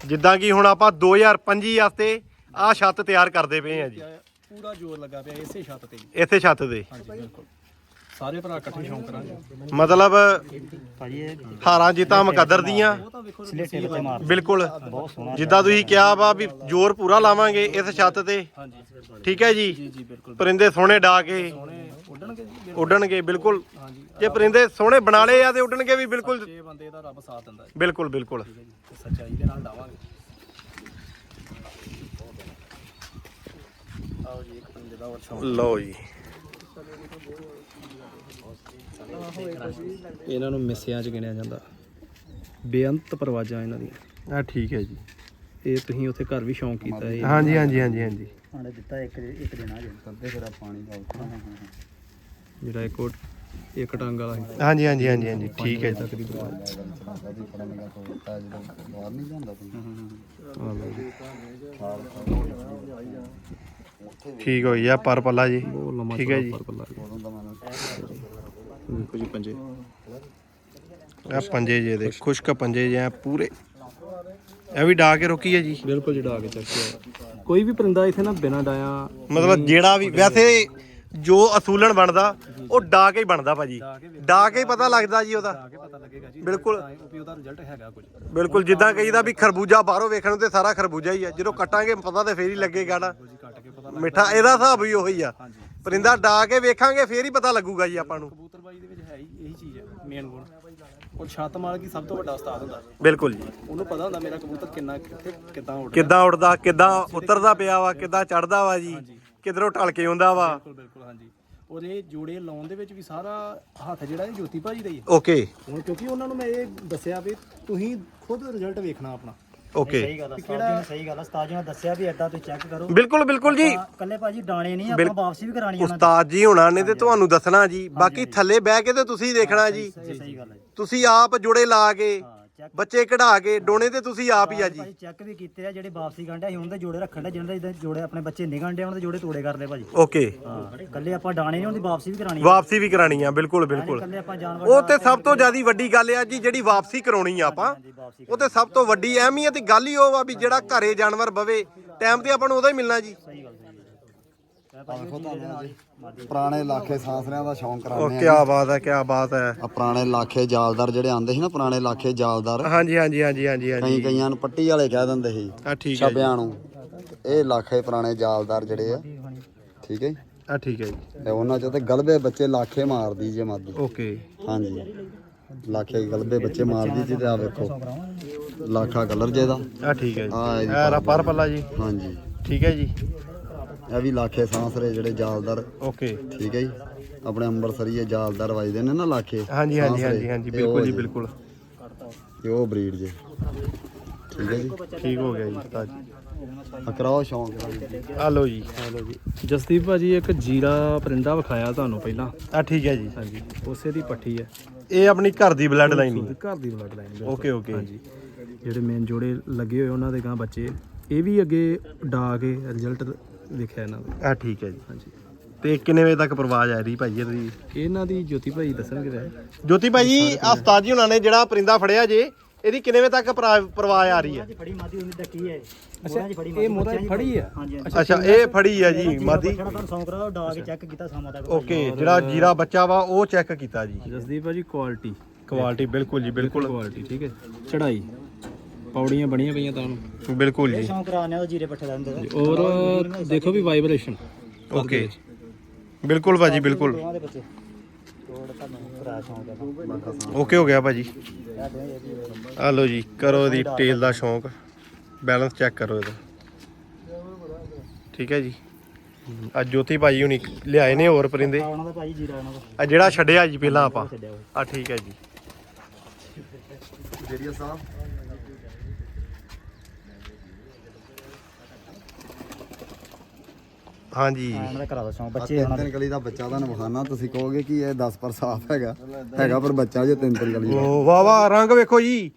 ਜਿੱਦਾਂ ਕਿ ਹੁਣ ਆਪਾਂ 2025 ਵਾਸਤੇ ਆ ਛੱਤ ਤਿਆਰ ਕਰਦੇ ਪਏ ਆ ਜੀ। ਪੂਰਾ ਜ਼ੋਰ ਲੱਗਾ ਪਿਆ ਇਸੇ ਛੱਤ ਤੇ ਜੀ। ਇੱਥੇ ਛੱਤ ਦੇ ਹਾਂਜੀ ਬਿਲਕੁਲ। ਸਾਰੇ ਭਰਾ ਇਕੱਠੇ ਸ਼ੌਂਕ ਕਰਾਂਗੇ। ਮਤਲਬ ਭਾਜੀ ਇਹ ਹਾਰਾਂ ਜਿੱਤਾਂ ਮੁਕੱਦਰ ਦੀਆਂ। ਸਲੇਟੇ ਵਿੱਚ ਮਾਰ ਬਿਲਕੁਲ। ਬਹੁਤ ਸੋਹਣਾ ਜਿੱਦਾਂ ਤੁਸੀਂ ਕਿਹਾ ਵਾ ਵੀ ਜ਼ੋਰ ਪੂਰਾ ਲਾਵਾਂਗੇ ਇਸ ਛੱਤ ਤੇ। ਹਾਂਜੀ। ਠੀਕ ਹੈ ਜੀ? ਜੀ ਬਿਲਕੁਲ। ਪਰਿੰਦੇ ਸੋਹਣੇ ਡਾ ਕੇ। ਸੋਹਣੇ ਉੱਡਣਗੇ ਜੀ ਉੱਡਣਗੇ ਬਿਲਕੁਲ। ਹਾਂਜੀ। ਜੇ ਪਰਿੰਦੇ ਸੋਹਣੇ ਬਣਾ ਲਏ ਆ ਤੇ ਉੱਡਣਗੇ ਵੀ ਬਿਲਕੁਲ। ਛੇ ਬੰਦੇ ਦਾ ਰੱਬ ਸਾਥ ਦਿੰਦਾ ਹੈ ਬਿਲਕੁਲ ਬਿਲਕੁਲ। ਸੱਚਾਈ ਦੇ ਨਾਲ ਡਾਵਾਂਗੇ ਆਓ ਜੀ ਇੱਕ ਬੰਦੇ ਦਾ ਹੋਰ ਸ਼ੌਂਕ। ਲਓ ਜੀ। ਇਹਨਾਂ ਨੂੰ ਮਿਸਿਆਂ 'ਚ ਗਿਣਿਆ ਜਾਂਦਾ। ਬੇਅੰਤ ਪਰਵਾਜਾਂ ਇਹਨਾਂ ਦੀਆਂ। ਆ ਠੀਕ ਹੈ ਜੀ। ਇਹ ਤੁਸੀਂ ਉੱਥੇ ਘਰ ਵੀ ਸ਼ੌਂਕ ਕੀਤਾ ਇਹ ਹਾਂਜੀ ਹਾਂਜੀ ਹਾਂਜੀ ਹਾਂਜੀ। ਆਂਡੇ ਦਿੱਤਾ ਇੱਕ ਇੱਕ ਦਿਨ ਆ ਜੇ। ਕਰਦੇ ਫਿਰ ਆ ਪਾਣੀ ਪਾਓ ਜਿਹੜਾ ਇੱਕ ਉਹ ਇੱਕ ਟੰਗ ਵਾਲਾ ਸੀ। ਹਾਂਜੀ ਹਾਂਜੀ ਹਾਂਜੀ ਹਾਂਜੀ। ਠੀਕ ਹੈ ਜੀ। ਆ ਲਓ ਠੀਕ ਹੋਈ ਆ ਪਰ ਪੱਲਾ ਜੀ। ਲੰਮਾ ਠੀਕ ਹੈ ਜੀ। ਪਰ ਪੱਲਾ ਦੇਖੋ ਜੀ ਪੰਜੇ। ਆ ਪੰਜੇ ਜੇ ਦੇ ਖੁਸ਼ਕ ਪੰਜੇ ਜੇ ਆ ਪੂਰੇ। ਇਹ ਵੀ ਡਾ ਕੇ ਰੋਕੀ ਹੈ ਜੀ। ਬਿਲਕੁਲ ਜੀ ਡਾ ਕੇ ਚੱਕਿਆ। ਕੋਈ ਵੀ ਪਰਿੰਦਾ ਇੱਥੇ ਨਾ ਬਿਨਾਂ ਡਾਇਆ ਮਤਲਬ ਜਿਹੜਾ ਵੀ ਵੈਸੇ ਜੋ ਅਸੂਲਣ ਬਣਦਾ ਉਹ ਡਾ ਕੇ ਹੀ ਬਣਦਾ ਭਾਜੀ। ਡਾ ਕੇ ਹੀ ਪਤਾ ਲੱਗਦਾ ਜੀ ਉਹਦਾ। ਡਾ ਕੇ ਪਤਾ ਲੱਗੇਗਾ ਜੀ। ਬਿਲਕੁਲ। ਤਾਂ ਉਹ ਵੀ ਉਹਦਾ ਰਿਜ਼ਲਟ ਹੈਗਾ ਕੁਝ। ਬਿਲਕੁਲ ਜਿੱਦਾਂ ਕਹੀਦਾ ਵੀ ਖਰਬੂਜਾ ਬਾਹਰੋਂ ਵੇਖਣ ਨੂੰ ਤੇ ਸਾਰਾ ਖਰਬੂਜਾ ਹੀ ਆ। ਜਦੋਂ ਕੱਟਾਂਗੇ ਪਤਾ ਤੇ ਫੇਰ ਹੀ ਲੱਗੇਗਾ ਨਾ ਜੀ ਕੱਟ ਕੇ ਪਤਾ ਮਿੱਠਾ ਇਹਦਾ ਹਿਸਾਬ ਵੀ ਉਹੀ ਆ। ਹਾਂਜੀ ਪਰਿੰਦਾ ਡਾ ਕੇ ਵੇਖਾਂਗੇ ਫੇਰ ਹੀ ਪਤਾ ਲੱਗੂਗਾ ਜੀ ਆਪਾਂ ਨੂੰ। ਕਬੂਤਰਬਾਜੀ ਦੇ ਵਿੱਚ ਹੈ ਹੀ ਇਹੀ ਚੀਜ਼ ਹੈ ਮੇਨ ਗੁਣ। ਉਹ ਛੱਤ ਮਾਲਕੀ ਸਭ ਤੋਂ ਵੱਡਾ ਉਸਤਾਦ ਹੁੰਦਾ। ਬਿਲਕੁਲ ਜੀ। ਉਹਨੂੰ ਪਤਾ ਹੁੰਦਾ ਮੇਰਾ ਕਬੂਤਰ ਕਿੰਨਾ ਕਿੱਥੇ ਕਿੱਦਾਂ ਉੱਡਦਾ। ਕਿੱਦਾਂ ਉੱਡਦਾ ਕਿੱਦਾਂ ਉਤਰਦਾ ਪਿਆ ਵਾ ਕਿੱਦਾਂ ਚੜਦਾ ਵਾ ਜੀ। ਕਿਧਰੋਂ ਢਲ ਕੇ ਆਉਂਦਾ ਵਾ? ਬਿਲਕੁਲ ਬਿਲਕੁਲ ਹਾਂਜੀ। ਔਰ ਇਹ ਜੋੜੇ ਲਾਉਣ ਦੇ ਵਿੱਚ ਵੀ ਸਾਰਾ ਹੱਥ ਜਿਹੜਾ ਇਹ ਜੋਤੀ ਭਾਜੀ ਦਾ ਹੀ ਹੈ ਓਕੇ। ਹੁਣ ਕਿਉਂਕਿ ਉਹਨਾਂ ਨੂੰ ਮੈਂ ਇਹ ਦੱਸਿਆ ਵੀ ਤੁਸੀਂ ਖੁਦ ਰਿਜ਼ਲਟ ਵੇਖਣਾ ਆਪਣਾ। ਓਕੇ। ਸਹੀ ਗੱਲ ਆ ਉਸਤਾਦ ਜੀ ਨੇ ਸਹੀ ਗੱਲ ਆ ਉਸਤਾਦ ਜੀ ਨੇ ਦੱਸਿਆ ਵੀ ਏਦਾਂ ਤੁਸੀਂ ਚੈੱਕ ਕਰੋ। ਬਿਲਕੁਲ ਬਿਲਕੁਲ ਜੀ। ਆਪਾਂ ਕੱਲੇ ਭਾਜੀ ਡਾਣੇ ਨਹੀਂ ਆਪਾਂ ਵਾਪਸੀ ਵੀ ਕਰਾਣੀ ਉਹਨਾਂ ਉਸਤਾਦ ਜੀ ਹੁਣਾਂ ਨੇ ਤੇ ਤੁਹਾਨੂੰ ਦੱਸਣਾ ਜੀ ਬਾਕੀ ਥੱਲੇ ਬਹਿ ਕੇ ਤੇ ਤੁਸੀਂ ਦੇਖਣਾ ਜੀ। ਸਹੀ ਗੱਲ ਹੈ ਜੀ। ਤੁਸੀਂ ਆਪ ਜੁੜੇ ਲਾ ਕੇ ਬੱਚੇ ਕਢਾ ਕੇ ਡੋਣੇ ਤੇ ਤੁਸੀਂ ਆਪ ਹੀ ਆ ਜੀ। ਭਾਜੀ ਚੈੱਕ ਵੀ ਕੀਤੇ ਆ ਜਿਹੜੇ ਵਾਪਸੀ ਗੰਢਿਆ ਸੀ ਉਹਨਾਂ ਦੇ ਜੋੜੇ ਰੱਖਣ ਦੇ ਜਿਹਨਾਂ ਦੇ ਇੱਦਾਂ ਜੋੜੇ ਆਪਣੇ ਬੱਚੇ ਨਿਗਣ ਦੇ ਉਹਨਾਂ ਦੇ ਜੋੜੇ ਤੋੜੇ ਕਰਦੇ ਭਾਜੀ। ਓਕੇ। ਹਾਂ ਕੱਲੇ ਆਪਾਂ ਡਾਣੇ ਨਹੀਂ ਉਹਦੀ ਵਾਪਸੀ ਵੀ ਕਰਾਣੀ ਵਾਪਸੀ ਵੀ ਕਰਾਣੀ ਆ ਬਿਲਕੁਲ ਬਿਲਕੁਲ। ਕੱਲੇ ਆਪਾਂ ਜਾਨਵਰ ਉਹ ਤੇ ਸਭ ਤੋਂ ਜ਼ਿਆਦੀ ਵੱਡੀ ਗੱਲ ਆ ਜੀ ਜਿਹੜੀ ਵਾਪਸੀ ਕਰਾਉਣੀ ਆ ਆਪਾਂ ਦੀ ਵਾਪਸੀ ਉਹ ਤੇ ਸਭ ਤੋਂ ਵੱਡੀ ਅਹਿਮੀਅਤ ਦੀ ਗੱਲ ਹੀ ਉਹ ਆ ਵੀ ਜਿਹੜਾ ਘਰੇ ਜਾਨਵਰ ਬਵੇ ਟਾਈਮ ਤੇ ਆਪਾਂ ਨੂੰ ਉਹਦਾ ਹੀ ਮਿਲਣਾ ਜੀ। ਆਖੋ ਤੁਹਾਨੂੰ ਜੀ ਪੁਰਾਣੇ ਇਲਾਕੇ ਸਾਸਰਿਆਂ ਦਾ ਸ਼ੌਂਕ ਉਹ ਕਰਾਉਂਦੇ ਕੀ ਬਾਤ ਹੈ ਕੀ ਬਾਤ ਹੈ। ਆ ਪੁਰਾਣੇ ਇਲਾਕੇ ਜਾਲਦਾਰ ਜਿਹੜੇ ਆਂਦੇ ਸੀ ਨਾ ਪੁਰਾਣੇ ਇਲਾਕੇ ਜਾਲਦਾਰ। ਹਾਂਜੀ ਹਾਂਜੀ ਹਾਂਜੀ ਹਾਂਜੀ ਹਾਂਜੀ। ਕਈ ਕਈਆਂ ਨੂੰ ਪੱਟੀ ਵਾਲੇ ਕਹਿ ਦਿੰਦੇ ਸੀ ਆ ਠੀਕ ਹੈ ਜੀ। ਛੱਬਿਆਂ ਨੂੰ। ਇਹ ਇਲਾਕੇ ਪੁਰਾਣੇ ਜਾਲਦਾਰ ਜਿਹੜੇ ਆ। ਠੀਕ ਹੈ ਜੀ। ਆ ਠੀਕ ਹੈ ਜੀ। ਤੇ ਉਹਨਾਂ ਚੋਂ ਤੇ ਗਲਬੇ ਬੱਚੇ ਲਾਖੇ ਮਾਰਦੀ ਜੇ ਮਾਦੀ। ਓਕੇ। ਹਾਂਜੀ। ਲਾਖੇ ਗਲਬੇ ਬੱਚੇ ਮਾਰਦੀ ਜੀ ਤੇ ਆ ਵੇਖੋ। ਲਾਖਾ ਕਲਰ ਜੇ ਦਾ। ਆ ਠੀਕ ਹੈ ਜੀ। ਆ ਇਹਦੀ ਇਹ ਰਾ ਪਰ ਪੱਲਾ ਜੀ। ਹਾਂਜੀ। ਠੀਕ ਹੈ ਜੀ। ਇਹ ਵੀ ਲਾਖੇ ਸਾਂਸਰੇ ਜਿਹੜੇ ਜਾਲਦਾਰ। ਓਕੇ ਠੀਕ ਹੈ ਜੀ? ਆਪਣੇ ਅੰਬਰਸਰੀਏ ਜਾਲਦਾਰ ਵੱਜਦੇ ਨੇ ਨਾ ਲਾਖੇ ਹਾਂਜੀ ਹਾਂਜੀ ਹਾਂਜੀ ਹਾਂਜੀ ਬਿਲਕੁਲ ਜੀ ਬਿਲਕੁਲ। ਇਹ ਉਹ ਬਰੀਡ ਜੇ। ਠੀਕ ਹੈ ਜੀ? ਠੀਕ ਹੋ ਗਿਆ ਜੀ ਉਸਤਾਦ ਜੀ। ਅਕਰਾਓ ਸ਼ੌਂਕ। ਆ ਲਓ ਜੀ ਲਓ ਜੀ। ਜਸਦੀਪ ਭਾਜੀ ਇੱਕ ਜੀਰਾ ਪਰਿੰਦਾ ਵਿਖਾਇਆ ਤੁਹਾਨੂੰ ਪਹਿਲਾਂ। ਆ ਠੀਕ ਹੈ ਜੀ। ਹਾਂਜੀ ਉਸੇ ਦੀ ਪੱਠੀ ਹੈ। ਇਹ ਆਪਣੀ ਘਰ ਦੀ ਬਲੱਡ ਲਾਈਨ ਹੀ ਘਰ ਦੀ ਬਲੱਡ ਲਾਈਨ ਓਕੇ ਓਕੇ ਹਾਂਜੀ। ਜਿਹੜੇ ਮੇਨ ਜੋੜੇ ਲੱਗੇ ਹੋਏ ਉਹਨਾਂ ਦੇ ਗਾਂ ਬੱਚੇ। ਇਹ ਵੀ ਅੱਗੇ ਡਾ ਕੇ ਰਿਜ਼ਲਟ ਦੇਖਿਆ ਇਹਨਾਂ ਦਾ। ਆ ਠੀਕ ਹੈ ਜੀ। ਹਾਂਜੀ ਤੇ ਕਿੰਨੇ ਵਜੇ ਤੱਕ ਪ੍ਰਵਾਜ ਆ ਰਹੀ ਭਾਈ ਇਹਦੀ ਇਹਨਾਂ ਦੀ ਜੋਤੀ ਭਾਈ ਦੱਸਣਗੇ ਵੈਸੇ ਜੋਤੀ ਭਾਈ ਜੀ ਆ ਉਸਤਾਦ ਜੀ ਹੁਣਾਂ ਨੇ ਜਿਹੜਾ ਪਰਿੰਦਾ ਫੜਿਆ ਜੇ ਇਹਦੀ ਕਿੰਨੇ ਵਜੇ ਤੱਕ ਪਰਾ- ਪ੍ਰਵਾਜ ਆ ਰਹੀ ਹੈ? ਫੜੀ ਮਾਦੀ ਉਹਨੇ ਅੱਛਾ ਇਹ ਮੋਰਾ ਫੜੀ ਆ? ਹਾਂਜੀ ਹਾਂਜੀ। ਅੱਛਾ ਇਹ ਫੜੀ ਆ ਜੀ ਮਾਦੀ? ਜਿਹੜਾ ਤੁਹਾਨੂੰ ਸੌਂਕ ਰਹਾ ਡਾ ਕੇ ਚੈੱਕ ਕੀਤਾ ਸਾਮਾ ਤੱਕ। ਓਕੇ ਜਿਹੜਾ ਜੀਰਾ ਬੱਚਾ ਵਾ ਉਹ ਚੈੱਕ ਕੀਤਾ ਜੀ। ਜਸਦੀਪ ਭਾਜੀ ਕੁਆਲਿਟੀ ਕੁਆਲਿਟੀ ਬਿਲਕੁਲ ਜੀ ਬਿਲਕੁਲ। ਕੁਆਲਿਟੀ ਠੀਕ ਹੈ। ਚੜਾਈ ਪੌੜੀਆਂ ਬਣੀਆਂ ਪਈਆਂ ਤਾਂ ਨੂੰ ਬਿਲਕੁਲ ਜੀ। ਸ਼ੌਂਕ ਕਰਾਣੇ ਉਹ ਜੀਰੇ ਪੱਠੇ ਦਾ ਅੰਦਰ ਔਰ ਦੇਖੋ ਵੀ ਵਾਈਬ੍ਰੇਸ਼ਨ ਓਕੇ ਬਿਲਕੁਲ ਭਾਜੀ ਬਿਲਕੁਲ। ਦੋਵਾਂ ਦੇ ਬੱਚੇ। ਤੋੜ ਤੁਹਾਨੂੰ ਭਰਾ ਸ਼ੌਂਕ ਹੈ ਓਕੇ ਹੋ ਗਿਆ ਭਾਜੀ। ਆ ਲਓ ਜੀ ਕਰੋ ਇਹਦੀ ਟੇਲ ਦਾ ਸ਼ੌਂਕ। ਬੈਲੈਂਸ ਚੈੱਕ ਕਰੋ ਇਹਦਾ। ਠੀਕ ਹੈ ਜੀ। ਆ ਜੋਤੀ ਭਾਜੀ ਹੁਣੀ ਲਿਆਏ ਨੇ ਹੋਰ ਪਰਿੰਦੇ। ਆ ਉਹਨਾਂ ਦਾ ਭਾਈ ਜੀਰਾ ਉਹਨਾਂ ਦਾ ਆ ਜਿਹੜਾ ਛੱਡਿਆ ਜੀ ਪਹਿਲਾਂ ਆਪਾਂ। ਛੱਡਿਆ ਹੋਇਆ। ਆ ਠੀਕ ਹੈ ਜੀ। ਜਿਹੜੀਆ ਸਾਹਿਬ ਹਾਂਜੀ। ਆ ਉਹਨਾਂ ਦਾ ਕਰਾ ਦੋ ਸ਼ੌਂਕ ਆ ਬੱਚੇ ਤਿੰਨ ਉਹਨਾਂ ਦੇ। ਤਿੰਨ ਕਲੀ ਦਾ ਬੱਚਾ ਤੁਹਾਨੂੰ ਵਿਖਾਣਾ ਤੁਸੀਂ ਕਹੋਗੇ ਕਿ ਇਹ 10 ਪਰ ਸਾਫ਼ ਹੈਗਾ ਹੈਗਾ ਪਰ ਬੱਚਾ ਜੇ ਤਿੰਨ ਤਿੰਨ ਕਲੀ ਦਾ। ਓ ਵਾਹ ਵਾਹ ਰੰਗ ਵੇਖੋ ਜੀ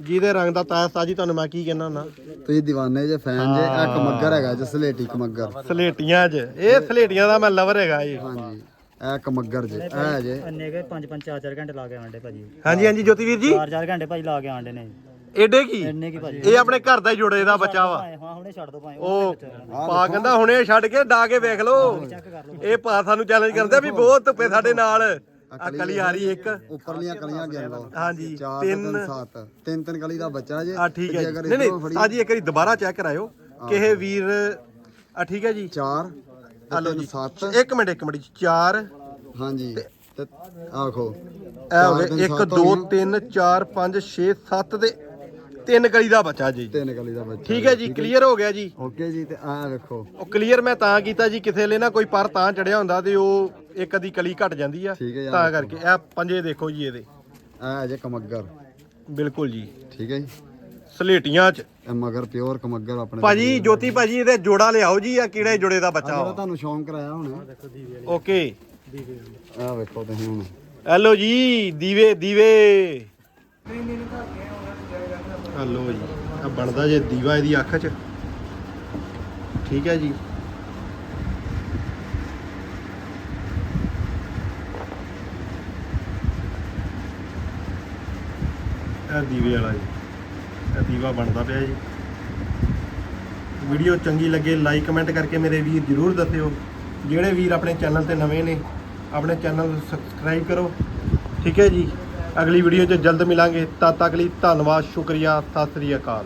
ਜਿਹਦੇ ਰੰਗ ਦਾ ਤਾਇਆ ਸਾਜੀ ਤੁਹਾਨੂੰ ਮੈਂ ਕੀ ਕਹਿਣਾ ਹੁੰਦਾ ਤੁਸੀਂ ਦੀਵਾਨੇ ਜੇ ਫੈਨ ਜੇ ਇਹ ਕਮੱਗਰ ਹੈਗਾ ਜੇ ਸਲੇਟੀ ਕਮੱਗਰ ਸਲੇਟੀਆਂ 'ਚ ਇਹ ਸਲੇਟੀਆਂ ਦਾ ਮੈਂ ਲਵਰ ਹੈਗਾ ਜੀ। ਹਾਂਜੀ ਇਹ ਕਮੱਗਰ ਜੇ ਇਹ ਜੇ। ਅੰਨੇ ਕੇ 5 5 4 4 ਘੰਟੇ ਲਾ ਕੇ ਆਂਡੇ ਭਾਜੀ। ਹਾਂਜੀ ਹਾਂਜੀ ਜੋਤੀ ਵੀਰ ਜੀ। 4 4 ਘੰਟੇ ਭਾਜੀ ਲਾ ਕੇ ਆਂਡੇ ਨੇ। ਏਡੇ ਕੀ? ਇੰਨੇ ਕੀ ਭਾਜੀ? ਇਹ ਆਪਣੇ ਘਰ ਦਾ ਹੀ ਜੋੜੇ ਦਾ ਬੱਚਾ ਵਾ। ਭਾਵੇਂ ਹਾਂ ਹੁਣੇ ਛੱਡ ਦੋ ਭਾਵੇਂ ਉਹ ਪਾ ਕਹਿੰਦਾ ਹੁਣੇ ਛੱਡ ਕੇ ਡਾ ਕੇ ਵੇਖ ਲਓ। ਇਹ ਪਾ ਸਾਨੂੰ ਚੈਲੰਜ ਕਰਦੇ ਵੀ ਬਹੁਤ ਧੁੱਪੇ ਸਾਡੇ ਨਾਲ। ਆ ਕਲੀ ਆ ਰਹੀ ਇੱਕ। ਉੱਪਰਲੀਆਂ ਕਲੀਆਂ ਗਿਣ ਲਓ। ਹਾਂਜੀ ਚਾਰ ਤੇ ਤਿੰਨ। ਤਿੰਨ ਸੱਤ। ਤਿੰਨ ਤਿੰਨ ਕਲੀ ਦਾ ਬੱਚਾ ਜੇ। ਆ ਠੀਕ ਹੈ ਤੇ ਜੀ ਨਹੀਂ ਨਹੀਂ ਫੜੀ ਸਾਜੀ ਇੱਕ ਵਾਰੀ ਦੁਬਾਰਾ ਚੈੱਕ ਕਰਾਇਓ। ਕਿਹੇ ਵੀਰ ਆ ਠੀਕ ਹੈ ਜੀ। ਚਾਰ ਆ ਲਓ ਤਿੰਨ ਜੀ। ਸੱਤ। ਇੱਕ ਮਿੰਟ ਇੱਕ ਮਿੰਟ ਜੀ, ਚਾਰ। ਹਾਂਜੀ। ਤੇ ਆਖੋ ਇਹ ਹੋ ਗਏ 1 2 3 4 5 6 7 ਦੇ ਤਿੰਨ ਕਲੀ ਦਾ ਬੱਚਾ ਜੀ। ਤਿੰਨ ਕਲੀ ਦਾ ਬੱਚਾ ਠੀਕ ਹੈ ਜੀ ਕਲੀਅਰ ਹੋ। ਗਿਆ ਜੀ। ਓਕੇ ਜੀ ਤੇ ਆ ਵੇਖੋ। ਉਹ ਕਲੀਅਰ ਮੈਂ ਤਾਂ ਕੀਤਾ ਜੀ ਕਿਸੇ ਲਈ ਨਾ ਕੋਈ ਪਰ ਤਾਂ ਚੜਿਆ ਹੁੰਦਾ ਤੇ ਉਹ ਇੱਕ ਅੱਧੀ ਕਲੀ ਘਟ ਜਾਂਦੀ ਆ। ਠੀਕ ਹੈ ਜੀ, ਤਾਂ ਕਰਕੇ ਇਹ ਪੰਜੇ ਦੇਖੋ ਜੀ ਇਹਦੇ। ਆ ਜੇ ਕਮੱਗਰ। ਬਿਲਕੁਲ ਜੀ। ਠੀਕ ਹੈ ਜੀ। ਸਲੇਟੀਆਂ ਚ। ਇਹ ਮਗਰ ਪਿਓਰ ਕਮੱਗਰ ਆਪਣੇ ਭਾਜੀ ਜੋਤੀ ਭਾਜੀ ਇਹਦੇ ਜੋੜਾ ਲਿਆਓ ਜੀ ਆ ਕਿਹੜੇ ਜੋੜੇ ਦਾ ਬੱਚਾ ਜਿਹੜਾ ਵਾ ਤੁਹਾਨੂੰ ਸ਼ੌਂਕ ਕਰਾਇਆ ਹੁਣ। ਓਕੇ। ਆ ਵੇਖੋ ਤੁਸੀਂ ਹੁਣ। ਹੈਲੋ ਜੀ ਦੀਵੇ ਦੀਵੇ। ਹਲੋ ਜੀ ਆ ਬਣਦਾ ਜੇ ਦੀਵਾ ਇਹਦੀ ਅੱਖ 'ਚ। ਠੀਕ ਹੈ ਜੀ। ਇਹ ਦੀਵੇ ਵਾਲਾ ਜੀ ਇਹ ਦੀਵਾ ਬਣਦਾ ਪਿਆ ਜੀ। ਵੀਡੀਓ ਚੰਗੀ ਲੱਗੇ ਲਾਈਕ ਕਮੈਂਟ ਕਰਕੇ ਮੇਰੇ ਵੀਰ ਜਰੂਰ ਦੱਸਿਓ। ਜਿਹੜੇ ਵੀਰ ਆਪਣੇ ਚੈਨਲ ਤੇ ਨਵੇਂ ਨੇ, ਆਪਣੇ ਚੈਨਲ ਨੂੰ ਸਬਸਕ੍ਰਾਈਬ ਕਰੋ। ਠੀਕ ਹੈ ਜੀ। ਅਗਲੀ ਵੀਡੀਓ 'ਚ ਜਲਦ ਮਿਲਾਂਗੇ। ਤਦ ਤੱਕ ਲਈ ਧੰਨਵਾਦ ਸ਼ੁਕਰੀਆ। ਸਤਿ ਸ੍ਰੀ ਅਕਾਲ।